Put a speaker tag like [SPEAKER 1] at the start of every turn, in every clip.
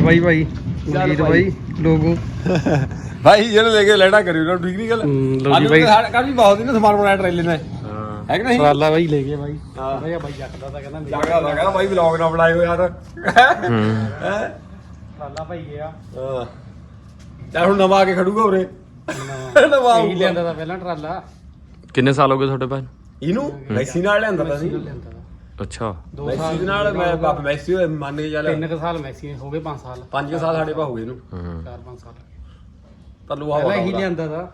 [SPEAKER 1] ਬਾਈ ਭਾਈ ਮਨਜੀਤ ਬਾਈ। Logo.
[SPEAKER 2] ਭਾਈ ਜਿਹੜੇ ਲੈ ਕੇ ਲੈਣਾ ਕਰੀ ਉਹਨਾਂ ਠੀਕ ਨਹੀਂ ਗੱਲ? ਅੱਜ
[SPEAKER 1] ਬਾਈ।
[SPEAKER 2] ਕਾਫੀ ਬਹੁਤ ਇਹਨੇ ਸਮਾਨ ਬਣਾਇਆ ਟ੍ਰੇਲੇ ਨੇ
[SPEAKER 1] ਹਾਂ।
[SPEAKER 2] ਹੈ ਕਿ ਨਹੀਂ?
[SPEAKER 1] ਟਰਾਲਾ ਬਾਈ ਲੈ ਗਿਆ ਬਾਈ।
[SPEAKER 2] ਹਾਂ।
[SPEAKER 1] ਬਾਈ ਜੱਟ ਦਾ ਤਾਂ ਕਹਿੰਦਾ ਮੇਰਾ
[SPEAKER 2] ਲੱਗਦਾ ਤਾਂ ਕਹਿੰਦਾ ਭਾਈ ਵਲੌਗ ਨਾ ਬਣਾਇਓ ਯਾਰ।
[SPEAKER 1] ਹੂੰ।
[SPEAKER 2] ਹੈ?
[SPEAKER 1] ਟਰਾਲਾ ਭਾਈ ਗਿਆ।
[SPEAKER 2] ਹਾਂ। ਚੱਲ ਹੁਣ ਨਵਾਂ ਆ ਕੇ ਖੜੂਗਾ ਉਰੇ। ਨਵਾਂ।
[SPEAKER 1] ਇਹੀ
[SPEAKER 2] ਆਊਗਾ।
[SPEAKER 1] ਲਿਆਂਦਾ ਤਾਂ ਪਹਿਲਾਂ ਟਰਾਲਾ।
[SPEAKER 3] ਕਿੰਨੇ ਸਾਲ ਹੋ ਗਏ ਤੁਹਾਡੇ ਭਾਈ?
[SPEAKER 2] ਇਹਨੂੰ? ਮੈਸੀ ਨਾਲ ਲਿਆਂਦਾ ਤਾਂ ਸੀ
[SPEAKER 1] ਲਿਆਂਦਾ ਤਾ।
[SPEAKER 3] ਅੱਛਾ।
[SPEAKER 1] ਦੋ
[SPEAKER 2] ਮੈਸੀ
[SPEAKER 1] ਸਾਲ
[SPEAKER 2] ਦੇ ਨਾਲ ਮੈਂ ਬਾਪ ਮੈਸੀ ਹੋਏ ਮੰਨ ਕੇ ਚੱਲ।
[SPEAKER 1] ਤਿੰਨ ਕੁ ਸਾਲ ਮੈਸੀ ਹੋ ਗਏ 5 ਸਾਲ।
[SPEAKER 2] ਪੰਜ ਕੁ ਸਾਲ ਸਾਡੇ ਪਾ ਹੋ ਗਏ ਇਹਨੂੰ
[SPEAKER 3] ਹੂੰ
[SPEAKER 1] 4-5 ਸਾਲ।
[SPEAKER 2] ਪਰ ਲੋਹਾ
[SPEAKER 1] ਪਹਿਲਾਂ ਲਿਆਂਦਾ ਦਾ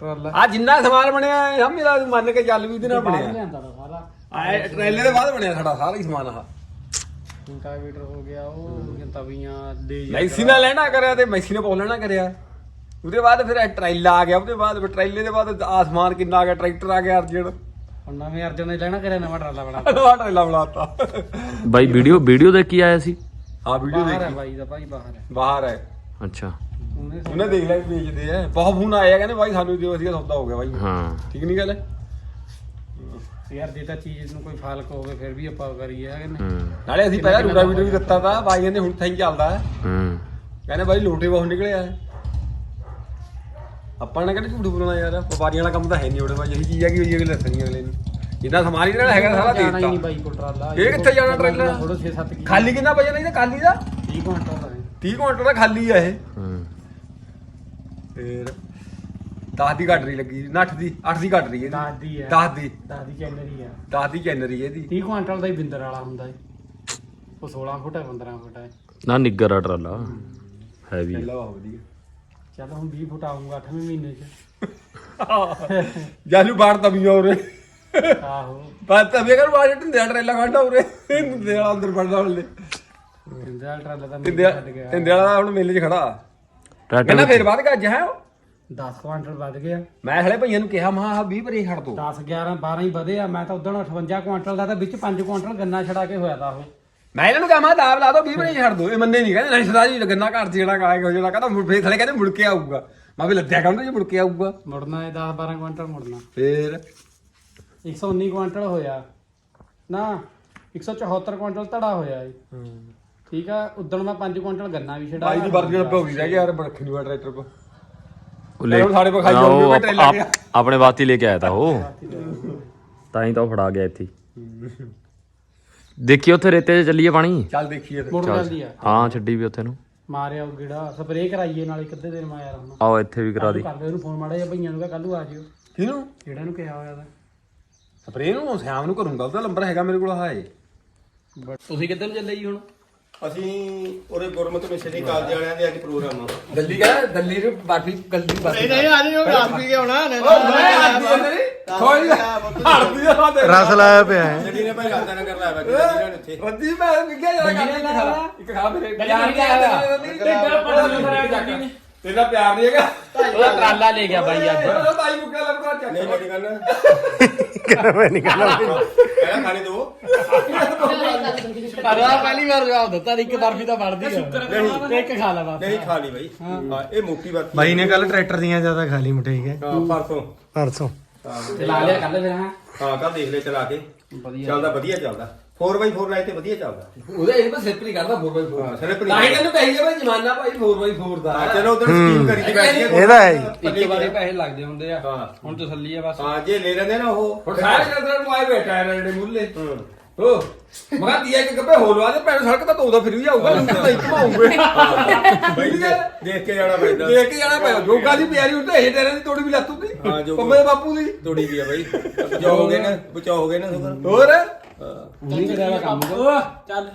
[SPEAKER 1] ਟਰਾਲਾ।
[SPEAKER 2] ਆ ਜਿੰਨਾ ਸਮਾਨ ਬਣਿਆ ਇਹ ਮੇਰਾ ਮੰਨ ਕੇ ਚੱਲ ਵੀ ਇਹਦੇ ਨਾਲ
[SPEAKER 1] ਬਾਹਰ
[SPEAKER 2] ਬਣਿਆ।
[SPEAKER 1] ਲਿਆਂਦਾ ਦਾ ਸਾਰਾ।
[SPEAKER 2] ਆ ਟ੍ਰੇਲੇ ਦੇ ਬਾਅਦ ਬਣਿਆ ਸਾਡਾ ਸਾਰਾ ਹੀ ਸਮਾਨ ਆਹ।
[SPEAKER 1] ਇੰਟਾਵੀਟਰ ਹੋ ਗਿਆ ਉਹ ਹੋ ਗਈਆਂ ਤਵੀਆਂ ਦੇ
[SPEAKER 2] ਮੈਸੀ ਨਾਲ ਲੈਣਾ ਕਰਿਆ ਤੇ ਮੈਸੀ ਨੇ ਪੌ ਲੈਣਾ ਕਰਿਆ। ਉਹਦੇ ਬਾਅਦ ਫਿਰ ਇਹ ਟ੍ਰੇਲਾ ਆ ਗਿਆ ਉਹਦੇ ਬਾਅਦ ਫਿਰ ਟ੍ਰੇਲੇ ਦੇ ਬਾਅਦ ਆਸਮਾਨ ਕਿੰਨਾ ਆ ਗਿਆ ਟਰੈਕਟਰ ਆ ਗਿਆ ਅਰਜਨ।
[SPEAKER 1] ਹੁਣ ਨਵੇਂ ਅਰਜਨ ਨੇ ਲੈਣਾ ਕਰਿਆ ਨਵਾਂ ਟਰਾਲਾ ਬਣਾ
[SPEAKER 2] ਨਵਾਂ ਟ੍ਰੇਲਾ ਬਣਾਤਾ।
[SPEAKER 3] ਬਾਈ ਵੀਡੀਓ ਵੀਡੀਓ ਦੇਖ ਕੇ ਆਇਆ ਸੀ?
[SPEAKER 2] ਹਾਂ ਵੀਡੀਓ
[SPEAKER 1] ਬਾਹਰ ਹੈ
[SPEAKER 2] ਦੇਖੀ।
[SPEAKER 1] ਬਾਈ ਦਾ ਭਾਈ ਬਾਹਰ ਹੈ।
[SPEAKER 2] ਬਾਹਰ ਹੈ।
[SPEAKER 3] ਅੱਛਾ।
[SPEAKER 1] ਉਹਨੇ
[SPEAKER 2] ਉਹਨੇ ਦੇਖ ਲਿਆ ਵੀ ਵੇਚਦੇ ਆ। ਬਹੁਤ ਫੋਨ ਆਏ ਆ ਕਹਿੰਦੇ ਬਾਈ ਸਾਨੂੰ ਦਿਓ ਅਸੀਂ ਸੌਦਾ ਹੋ ਗਿਆ ਬਾਈ।
[SPEAKER 3] ਹਾਂ।
[SPEAKER 2] ਠੀਕ ਨਹੀਂ ਗੱਲ?
[SPEAKER 1] ਯਾਰ ਜੇ ਤਾਂ ਚੀਜ਼ ਨੂੰ ਕੋਈ ਫਾਲਕ ਹੋਵੇ ਫਿਰ ਵੀ ਆਪਾਂ ਕਰੀਏ ਹੈ ਕਿ ਨਹੀਂ?
[SPEAKER 3] ਹੂੰ।
[SPEAKER 2] ਨਾਲੇ ਅਸੀਂ ਪਹਿਲਾਂ ਰੂਟਾ ਵੀਡੀਓ ਵੀ ਦਿੱਤਾ ਤਾ ਬਾਈਆਂ ਨੇ ਹੁਣ ਥੈਂਕ ਚੱਲਦਾ। ਹੈ।
[SPEAKER 3] ਹੂੰ
[SPEAKER 2] ਕਹਿੰਦੇ ਬਾਈ ਲੋਟੇ ਬਹੁਤ ਨਿਕਲਿਆ। ਹੈ ਆਪਾਂ ਨੇ ਕਹਿੰਦੇ ਝੂਠ ਬੋਲਣਾ ਯਾਰ? ਵਪਾਰੀਆਂ ਵਾਲਾ ਕੰਮ ਤਾਂ ਹੈ ਨਹੀਂ ਉਹਦੇ ਬਾਈ ਇਹੀ ਚੀਜ਼ ਆ ਕਿ ਹੋਈ ਅਗਲੇ ਦੱਸਣੀ ਅਗਲੇ ਨੂੰ। ਜਿੰਨਾ ਸਮਾਨ ਇਹਨਾਂ ਹੈਗਾ ਸਾਰਾ ਦੇ
[SPEAKER 1] ਜਾਣਾ ਹੀ ਨਹੀਂ
[SPEAKER 2] ਦਿੱਤਾ
[SPEAKER 1] ਬਾਈ ਕੋਲ ਟਰਾਲਾ
[SPEAKER 2] ਇਹ ਕਿੱਥੇ ਜਾਣਾ ਟਰੇਲਾ?
[SPEAKER 1] ਥੋੜਾ 6-7 ਕੀ
[SPEAKER 2] ਖਾਲੀ ਕਿੰਨਾ ਵਜੇ ਨਹੀਂ ਤਾਂ ਖਾਲੀ ਦਾ?
[SPEAKER 1] 30 ਘੰਟਾ ਦਾ ਹੈ।
[SPEAKER 2] 30 ਕੁਇੰਟਲ ਦਾ ਖਾਲੀ ਆ ਇਹ।
[SPEAKER 3] ਹੂੰ।
[SPEAKER 2] ਫੇਰ 10 ਦੀ ਘੱਟ ਰਹੀ ਲੱਗੀ ਨੱਠ ਦੀ 8 ਦੀ ਘੱਟ ਰਹੀ ਹੈ
[SPEAKER 1] ਦਸ ਦੀ ਹੈ।
[SPEAKER 2] 10 ਦੀ।
[SPEAKER 1] 10 ਦੀ ਚੈਨਰੀ ਆ।
[SPEAKER 2] 10 ਦੀ ਹੈ ਇਹਦੀ।
[SPEAKER 1] 30 ਕੁਆਂਟਲ ਦਾ ਹੀ ਬਿੰਦਰ ਵਾਲਾ ਹੁੰਦਾ ਹੈ ਉਹ 16 ਫੁੱਟ ਹੈ 15 ਫੁੱਟ ਹੈ।
[SPEAKER 3] ਨਾ ਨਿੱਗਰ ਆ ਟਰਾਲਾ ਹੈਵੀ
[SPEAKER 2] ਪਹਿਲਾਂ ਬਹੁਤ ਵਧੀਆ।
[SPEAKER 1] ਚੱਲ ਹੁਣ 20 ਫੁੱਟ ਆਉਂਗਾ 8ਵੇਂ ਮਹੀਨੇ ਚ।
[SPEAKER 2] ਜਾਨੂ ਬਾੜ ਤਵੀਆਂ ਉਰੇ।
[SPEAKER 1] ਆਹੋ।
[SPEAKER 2] ਬਾਤ ਤਵੀਆਂ ਕਰ ਬਾੜ ਢਿੰਦੇ ਟਰੇਲਾ ਖੜਾ ਉਰੇ। ਢਿੰਦੇ ਵਾਲਾ ਅੰਦਰ ਵੜਦਾ ਵਾਲੇ
[SPEAKER 1] ਬਿੰਦਰ ਵਾਲਾ ਟਰਾਲਾ ਤਾਂ
[SPEAKER 2] ਢਿੰਦੇ
[SPEAKER 1] ਮੇਰੇ ਛੱਡ ਗਿਆ
[SPEAKER 2] ਢਿੰਦੇ ਵਾਲਾ ਹੁਣ ਮੇਲੇ 'ਚ ਖੜਾ। ਕਹਿੰਦਾ ਫੇਰ ਬਾਅਦ ਗੱਜ ਹੈ ਉਹ?
[SPEAKER 1] 10 ਕੁਆਂਟਲ ਵੱਧ ਗਿਆ।
[SPEAKER 2] ਮੈਂ ਹਲੇ ਭਈਆਂ ਨੂੰ ਕਿਹਾ ਮਾ 20 ਭਰੇ ਛੱਡ ਦੋ
[SPEAKER 1] 10 11 12 ਹੀ ਵਧੇ ਆ ਮੈਂ ਤਾਂ ਉਦੋਂ 58 ਕੁਆਂਟਲ ਦਾ ਤਾਂ ਵਿੱਚ 5 ਕੁਆਂਟਲ ਗੰਨਾ ਛੜਾ ਕੇ ਹੋਇਆ ਤਾਂ ਉਹ।
[SPEAKER 2] ਮੈਂ ਇਹਨਾਂ ਨੂੰ ਕਿਹਾ ਮੈਂ ਦਾਬ ਲਾ ਦੋ 20 ਭਰੇ ਛੱਡ ਦੋ। ਇਹ ਮੰਨੇ ਨਹੀਂ ਕਹਿੰਦੇ ਨਹੀਂ ਸਦਾ ਜੀ ਗੰਨਾ ਘਰ 'ਚ ਜਿਹੜਾ ਕਾਇਆ ਹੋ ਜਿਹੜਾ ਕਹਿੰਦਾ ਮੁੜ- ਫੇਰ ਥਲੇ ਕਹਿੰਦੇ ਮੁੜ ਕੇ ਆਊਗਾ। ਮੈਂ ਵੀ ਲੱਦਿਆ ਕਹਿੰਦਾ ਜੀ ਮੁੜ ਕੇ ਆਊਗਾ।
[SPEAKER 1] ਮੁੜਨਾ ਹੈ 10 12 ਕੁਆਂਟਲ ਮੁੜਨਾ।
[SPEAKER 2] ਫੇਰ?
[SPEAKER 1] 119 ਕੁਆਂਟਲ ਹੋਇਆ। ਨਾ 174 ਕੁਆਂਟਲ ਧੜਾ ਹੋਇਆ ਏ ਠੀਕ ਆ ਉਦੋਂ ਮੈਂ 5 ਕੁਆਂਟਲ ਗੰਨਾ ਵੀ ਛੜਾ
[SPEAKER 2] ਬਾਈ ਦੀ ਵਰਦੀ ਨਾਲ ਭੌਗੀ ਰਹਿ ਗਿਆ ਯਾਰ ਰੱਖੀ ਨੂੰ ਟਰੈਕਟਰ ਕੋ
[SPEAKER 3] ਉਹ ਲੈ
[SPEAKER 2] ਸਾਡੇ ਕੋਲ ਖਾਈ
[SPEAKER 3] ਹਾਂ,
[SPEAKER 2] ਜਾਊਗੇ, ਮੈਂ ਟਰੇਲਾ
[SPEAKER 3] ਆਪ-
[SPEAKER 2] ਗਿਆ।
[SPEAKER 3] ਆਪਣੇ ਵਾਸਤੇ ਲੈ ਕੇ ਆਇਆ ਤਾਂ ਉਹ। ਤਾਂ ਹੀ ਤਾਂ ਫੜਾ ਗਿਆ ਇੱਥੇ। ਦੇਖੀ ਉੱਥੇ ਰੇਤੇ 'ਚ ਚੱਲੀਏ ਪਾਣੀ?
[SPEAKER 2] ਚੱਲ ਦੇਖੀਏ ਫਿਰ।
[SPEAKER 1] ਮੁੜ ਜਾਂਦੀ ਆ।
[SPEAKER 3] ਹਾਂ ਛੱਡੀ ਵੀ ਉੱਥੇ ਨੂੰ।
[SPEAKER 1] ਮਾਰਿਆ ਉਹ ਗਿੜਾ ਸਪਰੇਅ ਕਰਾਈਏ ਨਾਲ ਇੱਕ ਅੱਧੇ ਦਿਨ ਮੈਂ ਯਾਰ ਹੁਣ
[SPEAKER 3] ਆਓ ਇੱਥੇ ਵੀ ਕਰਾ ਦੀ।
[SPEAKER 1] ਕਰਦੇ ਉਹਨੂੰ ਫੋਨ ਮਾੜਾ ਜਿਹਾ ਭਈਆਂ ਨੂੰ ਕੱਲ ਨੂੰ ਆ ਜਿਓ।
[SPEAKER 2] ਕਿਹਨੂੰ?
[SPEAKER 1] ਜਿਹੜਾ ਨੂੰ ਕਿਹਾ ਹੋਇਆ ਤਾਂ
[SPEAKER 2] ਸਪਰੇ ਨੂੰ ਸ਼ਾਮ ਨੂੰ ਕਰੂੰਗਾ ਉਹਦਾ ਨੰਬਰ ਹੈਗਾ ਮੇਰੇ ਕੋਲ ਹਾਏ।
[SPEAKER 1] ਤੁਸੀਂ ਕਿੱਧਰ ਨੂੰ ਚੱਲੇ ਜੀ ਹੁਣ?
[SPEAKER 4] ਅਸੀਂ ਉਹਦੇ ਗੁਰਮਤ ਮਿਸ਼ਨਰੀ ਕਾਲਜ ਵਾਲਿਆਂ ਦੇ ਅੱਜ ਪ੍ਰੋਗਰਾਮ ਆ।
[SPEAKER 2] ਦਿੱਲੀ ਕਹ ਦਿੱਲੀ ਨੂੰ ਬਾਕੀ ਗਲਤੀ ਬਾਕੀ
[SPEAKER 4] ਨਹੀਂ ਨਹੀਂ ਅੱਜ ਉਹ ਰਾਤ ਪੀ ਕੇ ਆਉਣਾ
[SPEAKER 2] ਕੋਈ ਹੜਦੀ ਆ ਤੇ
[SPEAKER 1] ਰਸ ਲਾਇਆ ਪਿਆ ਹੈ।
[SPEAKER 4] ਜਿਹੜੀ ਨੇ ਭਾਈ ਰਾਤਾਂ ਨਾਲ ਕਰ ਲਾਇਆ ਬੱਜੀ ਨੇ ਇੱਥੇ
[SPEAKER 2] ਵੱਡੀ ਮੈਂ ਵਿਗਿਆ ਜਰਾ ਕਰ ਇੱਕ ਖਾ ਮੇਰੇ। ਪਿਆਰ ਨਹੀਂ ਤੇਰਾ ਪਿਆਰ ਨਹੀਂ ਹੈਗਾ।
[SPEAKER 1] ਉਹਦਾ ਟਰਾਲਾ ਲੈ ਗਿਆ ਬਾਈ ਅੱਜ
[SPEAKER 2] ਉਹ ਤਾਈ ਮੁੱਕਾ ਲੱਗਾ ਚੱਕ
[SPEAKER 4] ਨਹੀਂ ਮੇਰੀ ਗੱਲ
[SPEAKER 1] ਮੈਂ ਨਿਕਲਣਾ
[SPEAKER 4] ਪਹਿਲਾਂ ਖਾਣੇ ਦੋ।
[SPEAKER 1] ਅਰਾ ਪਹਿਲੀ ਵਾਰ ਜਵਾਬ ਦਿੱਤਾ ਇੱਕ ਬਰਫੀ ਤਾਂ ਬਣਦੀ ਆ। ਤੇ ਇੱਕ ਖਾ ਲਾ ਬਸ।
[SPEAKER 4] ਨਹੀਂ ਖਾ ਲਈ ਬਾਈ। ਹਾਂ। ਇਹ ਮੋਟੀ ਬਾਤ
[SPEAKER 5] ਬਾਈ ਨੇ ਕੱਲ ਟਰੈਕਟਰ ਦੀਆਂ ਜ਼ਿਆਦਾ ਖਾ ਲਈ ਮਠਾਈ ਹੈ।
[SPEAKER 4] ਹਾਂ ਪਰਸੋਂ।
[SPEAKER 5] ਪਰਸੋਂ।
[SPEAKER 1] ਚਲਾ ਲਿਆ ਕੱਲ ਫਿਰ ਹਾਂ?
[SPEAKER 4] ਹਾਂ ਕੱਲ ਦੇਖ ਲੈ ਚਲਾ ਕੇ।
[SPEAKER 1] ਵਧੀਆ।
[SPEAKER 4] ਚੱਲਦਾ ਵਧੀਆ ਚੱਲਦਾ। 4x4 ਲਾਈ ਤੇ ਵਧੀਆ ਚੱਲਦਾ।
[SPEAKER 2] ਉਹਦੇ ਇਹ ਬਸ ਸਲਿੱਪ ਨਹੀਂ ਕਰਦਾ 4x4
[SPEAKER 4] ਹਾਂ ਸਿਰਫ
[SPEAKER 2] ਤਾਂ ਹੀ ਤੈਨੂੰ ਕਹੀ ਜਾਵੇ ਜਮਾਨਾ ਭਾਈ 4x4 ਦਾ।
[SPEAKER 4] ਹਾਂ ਚਲੋ ਉਧਰ ਸਕੀਮ ਕਰੀ ਦੀ ਬੈਠ ਕੇ
[SPEAKER 5] ਇਹਦਾ ਹੈ। ਜੀ।
[SPEAKER 1] ਇੱਕ ਵਾਰੇ ਪੈਸੇ ਲੱਗਦੇ ਹੁੰਦੇ ਆ।
[SPEAKER 4] ਹਾਂ।
[SPEAKER 1] ਹੁਣ ਤਸੱਲੀ ਆ ਬਸ।
[SPEAKER 4] ਹਾਂ ਜੇ ਲੈ ਲੈਂਦੇ ਨਾ ਉਹ
[SPEAKER 2] ਹੁਣ ਸਾਰੇ ਜਨਰਲ ਨੂੰ ਆਏ ਬੈਠਾ ਹੈ ਰੇੜੇ ਮੁੱਲੇ।
[SPEAKER 4] ਹੂੰ।
[SPEAKER 2] ਹੋ ਮਗਾ ਦੀਆ ਕਿ ਗੱਪੇ ਹੋ ਲਵਾ ਦੇ ਪੈਣ ਸੜਕ ਤਾਂ ਤੋਦਾ ਫਿਰ ਵੀ ਆਊਗਾ ਲੰਗਰ ਤਾਂ ਹੀ ਘਮਾਉਂਗੇ
[SPEAKER 4] ਬਾਈ ਦੇਖ ਕੇ ਜਾਣਾ ਪੈਂਦਾ।
[SPEAKER 2] ਦੇਖ ਕੇ ਜਾਣਾ ਪਿਆ ਜੋਗਾ ਦੀ ਪਿਆਰੀ ਉੱਤੇ ਇਹ ਤੇਰੇ ਦੀ ਤੋੜੀ ਵੀ ਲੱਤੂ ਦੀ
[SPEAKER 4] ਹਾਂ, ਜੋਗਾ।
[SPEAKER 2] ਪੰਮੇ ਬਾਪੂ ਦੀ।
[SPEAKER 4] ਤੋੜੀ ਦੀ ਆ ਬਾਈ। ਬਚਾਓਗੇ ਨਾ ਬਚਾਓਗੇ ਨਾ ਸੁਗਰ
[SPEAKER 2] ਹੋਰ?
[SPEAKER 1] ਨਹੀਂ ਕਰਿਆ ਕੰਮ ਉਹ ਚੱਲ।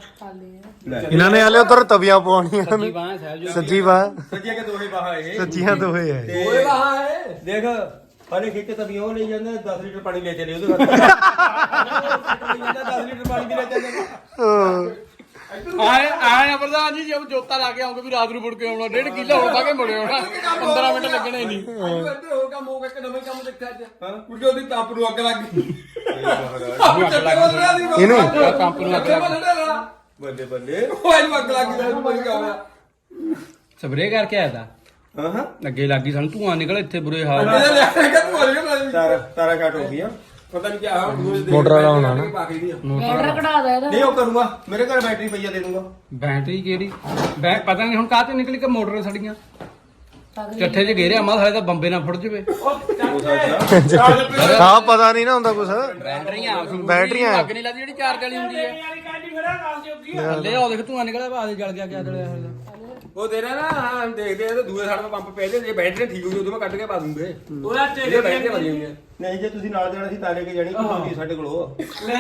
[SPEAKER 5] ਇਹਨਾਂ ਨੇ ਹਲੇ ਉਧਰ ਤਵੀਆਂ ਪਾਉਣੀਆਂ
[SPEAKER 1] ਸੱਜੀ ਬਾਹ ਸਹਿਬ ਜੋ।
[SPEAKER 5] ਸੱਜੀ ਬਾਹ।
[SPEAKER 4] ਸੱਜੇ ਕੇ ਦੋਹੇ ਬਾਹਾਂ ਇਹ।
[SPEAKER 5] ਸੱਜੀਆਂ ਦੋਹੇ ਹੈ
[SPEAKER 4] ਤੇ
[SPEAKER 2] ਓਏ ਵਾਹ
[SPEAKER 4] ਦੇਖ ਪਾਣੀ ਖਿੱਚ ਤਵੀ ਉਹ ਲਈ ਜਾਂਦਾ 10 ਲੀਟਰ ਪਾਣੀ ਲੈ ਚਲੇ ਉਹਦੇ ਵਾਸਤੇ। 10 ਲੀਟਰ ਪਾਣੀ ਵੀ ਲੈ ਚੱਲੇ
[SPEAKER 1] ਆਏ ਆਏ ਪ੍ਰਧਾਨ ਜੀ ਜੇ ਜੋਤਾ ਲਾ ਕੇ ਆਉਂਗੇ ਵੀ ਰਾਤ ਨੂੰ ਮੁੜ ਕੇ ਆਉਣਾ ਡੇਢ ਕਿਲੋ ਹੋਣਾ ਕੇ ਮੁੜੇ ਆਉਣਾ। 15 ਮਿੰਟ ਲੱਗਣੇ ਨਹੀਂ।
[SPEAKER 2] ਇੱਧਰ ਹੋ ਕੰਮ ਹੋ ਗਿਆ ਕਿ ਨਵੇਂ ਕੰਮ ਦੇਖਿਆ ਅੱਜ। ਹਾਂ। ਕੁੜੀ ਉਹਦੀ ਪੰਪ ਨੂੰ ਅੱਗ ਲੱਗ ਗਈ।
[SPEAKER 5] ਇਹਨੂੰ?
[SPEAKER 1] ਪੰਪ ਨੂੰ ਅੱਗ ਲੱਗ
[SPEAKER 4] ਬੱਲੇ ਬੱਲੇ।
[SPEAKER 2] ਉਹ ਇਹਨੂੰ ਅੱਗ ਲੱਗ ਗਈ ਹੋਇਆ।
[SPEAKER 1] ਸਪਰੇਅ ਕਰਕੇ ਆਇਆ ਤਾਂ।
[SPEAKER 4] ਹਾਂ। ਹਾਂ
[SPEAKER 1] ਅੱਗੇ ਲੱਗੀ ਸਾਨੂੰ ਧੂਆਂ ਨਿਕਲ ਇੱਥੇ ਬੁਰੇ ਹਾਲ।
[SPEAKER 2] ਇਹਨੇ ਲਿਆ ਕੇ ਤੂੰ ਹੋ ਗਿਆ
[SPEAKER 4] ਤਾਰਾ ਤਾਰਾ ਘਟ ਹੋ ਗਈ ਆ
[SPEAKER 2] ਪਤਾ ਨਹੀਂ ਕਿਆ ਹੋਇਆ। ਦੂਏ ਦੇ
[SPEAKER 5] ਮੋਟਰ ਵਾਲਾ ਹੋਣਾ ਨਾ।
[SPEAKER 2] ਕੇ
[SPEAKER 6] ਬੈਟਰ ਕਢਾ ਦਾ ਇਹਦਾ।
[SPEAKER 7] ਨਹੀਂ ਉਹ ਕਰੂੰਗਾ। ਮੇਰੇ ਘਰ ਬੈਟਰੀ ਪਈ ਆ ਦੇ ਦੂੰਗਾ।
[SPEAKER 1] ਬੈਟਰੀ ਕਿਹੜੀ? ਬੈ ਪਤਾ ਨਹੀਂ ਹੁਣ ਕਾਹ ਤੇ ਨਿਕਲੀ ਕਿ ਮੋਟਰ ਸੜੀਆਂ। ਚੱਠੇ 'ਚ ਘੇਰਿਆ ਮਾ ਸਾਲੇ ਤਾਂ ਬੰਬੇ ਨਾ ਫੁੱਟ ਜਵੇ।
[SPEAKER 5] ਹਾਂ ਪਤਾ ਨਹੀਂ ਨਾ ਹੁੰਦਾ ਕੁਛ।
[SPEAKER 1] ਬੈਟਰੀਆਂ
[SPEAKER 5] ਬੈਟਰੀਆਂ।
[SPEAKER 1] ਅੱਗ ਨਹੀਂ ਲੱਗਦੀ ਜਿਹੜੀ ਚਾਰਜ ਵਾਲੀ ਹੁੰਦੀ ਹੈ ਥੱਲੇ ਉਹ ਦੇਖ ਧੂਆਂ ਨਿਕਲਿਆ ਬਾਅਦ ਜਲ ਗਿਆ ਕਿਆ ਜਲਿਆ ਹੋਇਆ।
[SPEAKER 2] ਉਹ ਤੇਰਾ ਨਾ ਹਾਂ ਦੇਖਦੇ ਆ ਤੇ ਦੂਏ ਸਾਈਡ ਤੋਂ ਪੰਪ ਪੈ ਜੇ ਜੇ ਬੈਟਰੀ ਠੀਕ ਹੋ ਗਈ ਉਦੋਂ ਮੈਂ ਕੱਢ ਕੇ ਪਾ ਦੂੰਗੇ। ਇਹ ਬੈਟਰੀ ਵਧੀ ਹੋਈਆਂ।
[SPEAKER 7] ਨਹੀਂ ਜੇ ਤੁਸੀਂ ਨਾਲ ਦੇਣਾ ਸੀ ਤਾਂ ਲੈ ਕੇ ਜਾਣੀ ਕੋਈ ਸਾਡੇ ਕੋਲ ਉਹ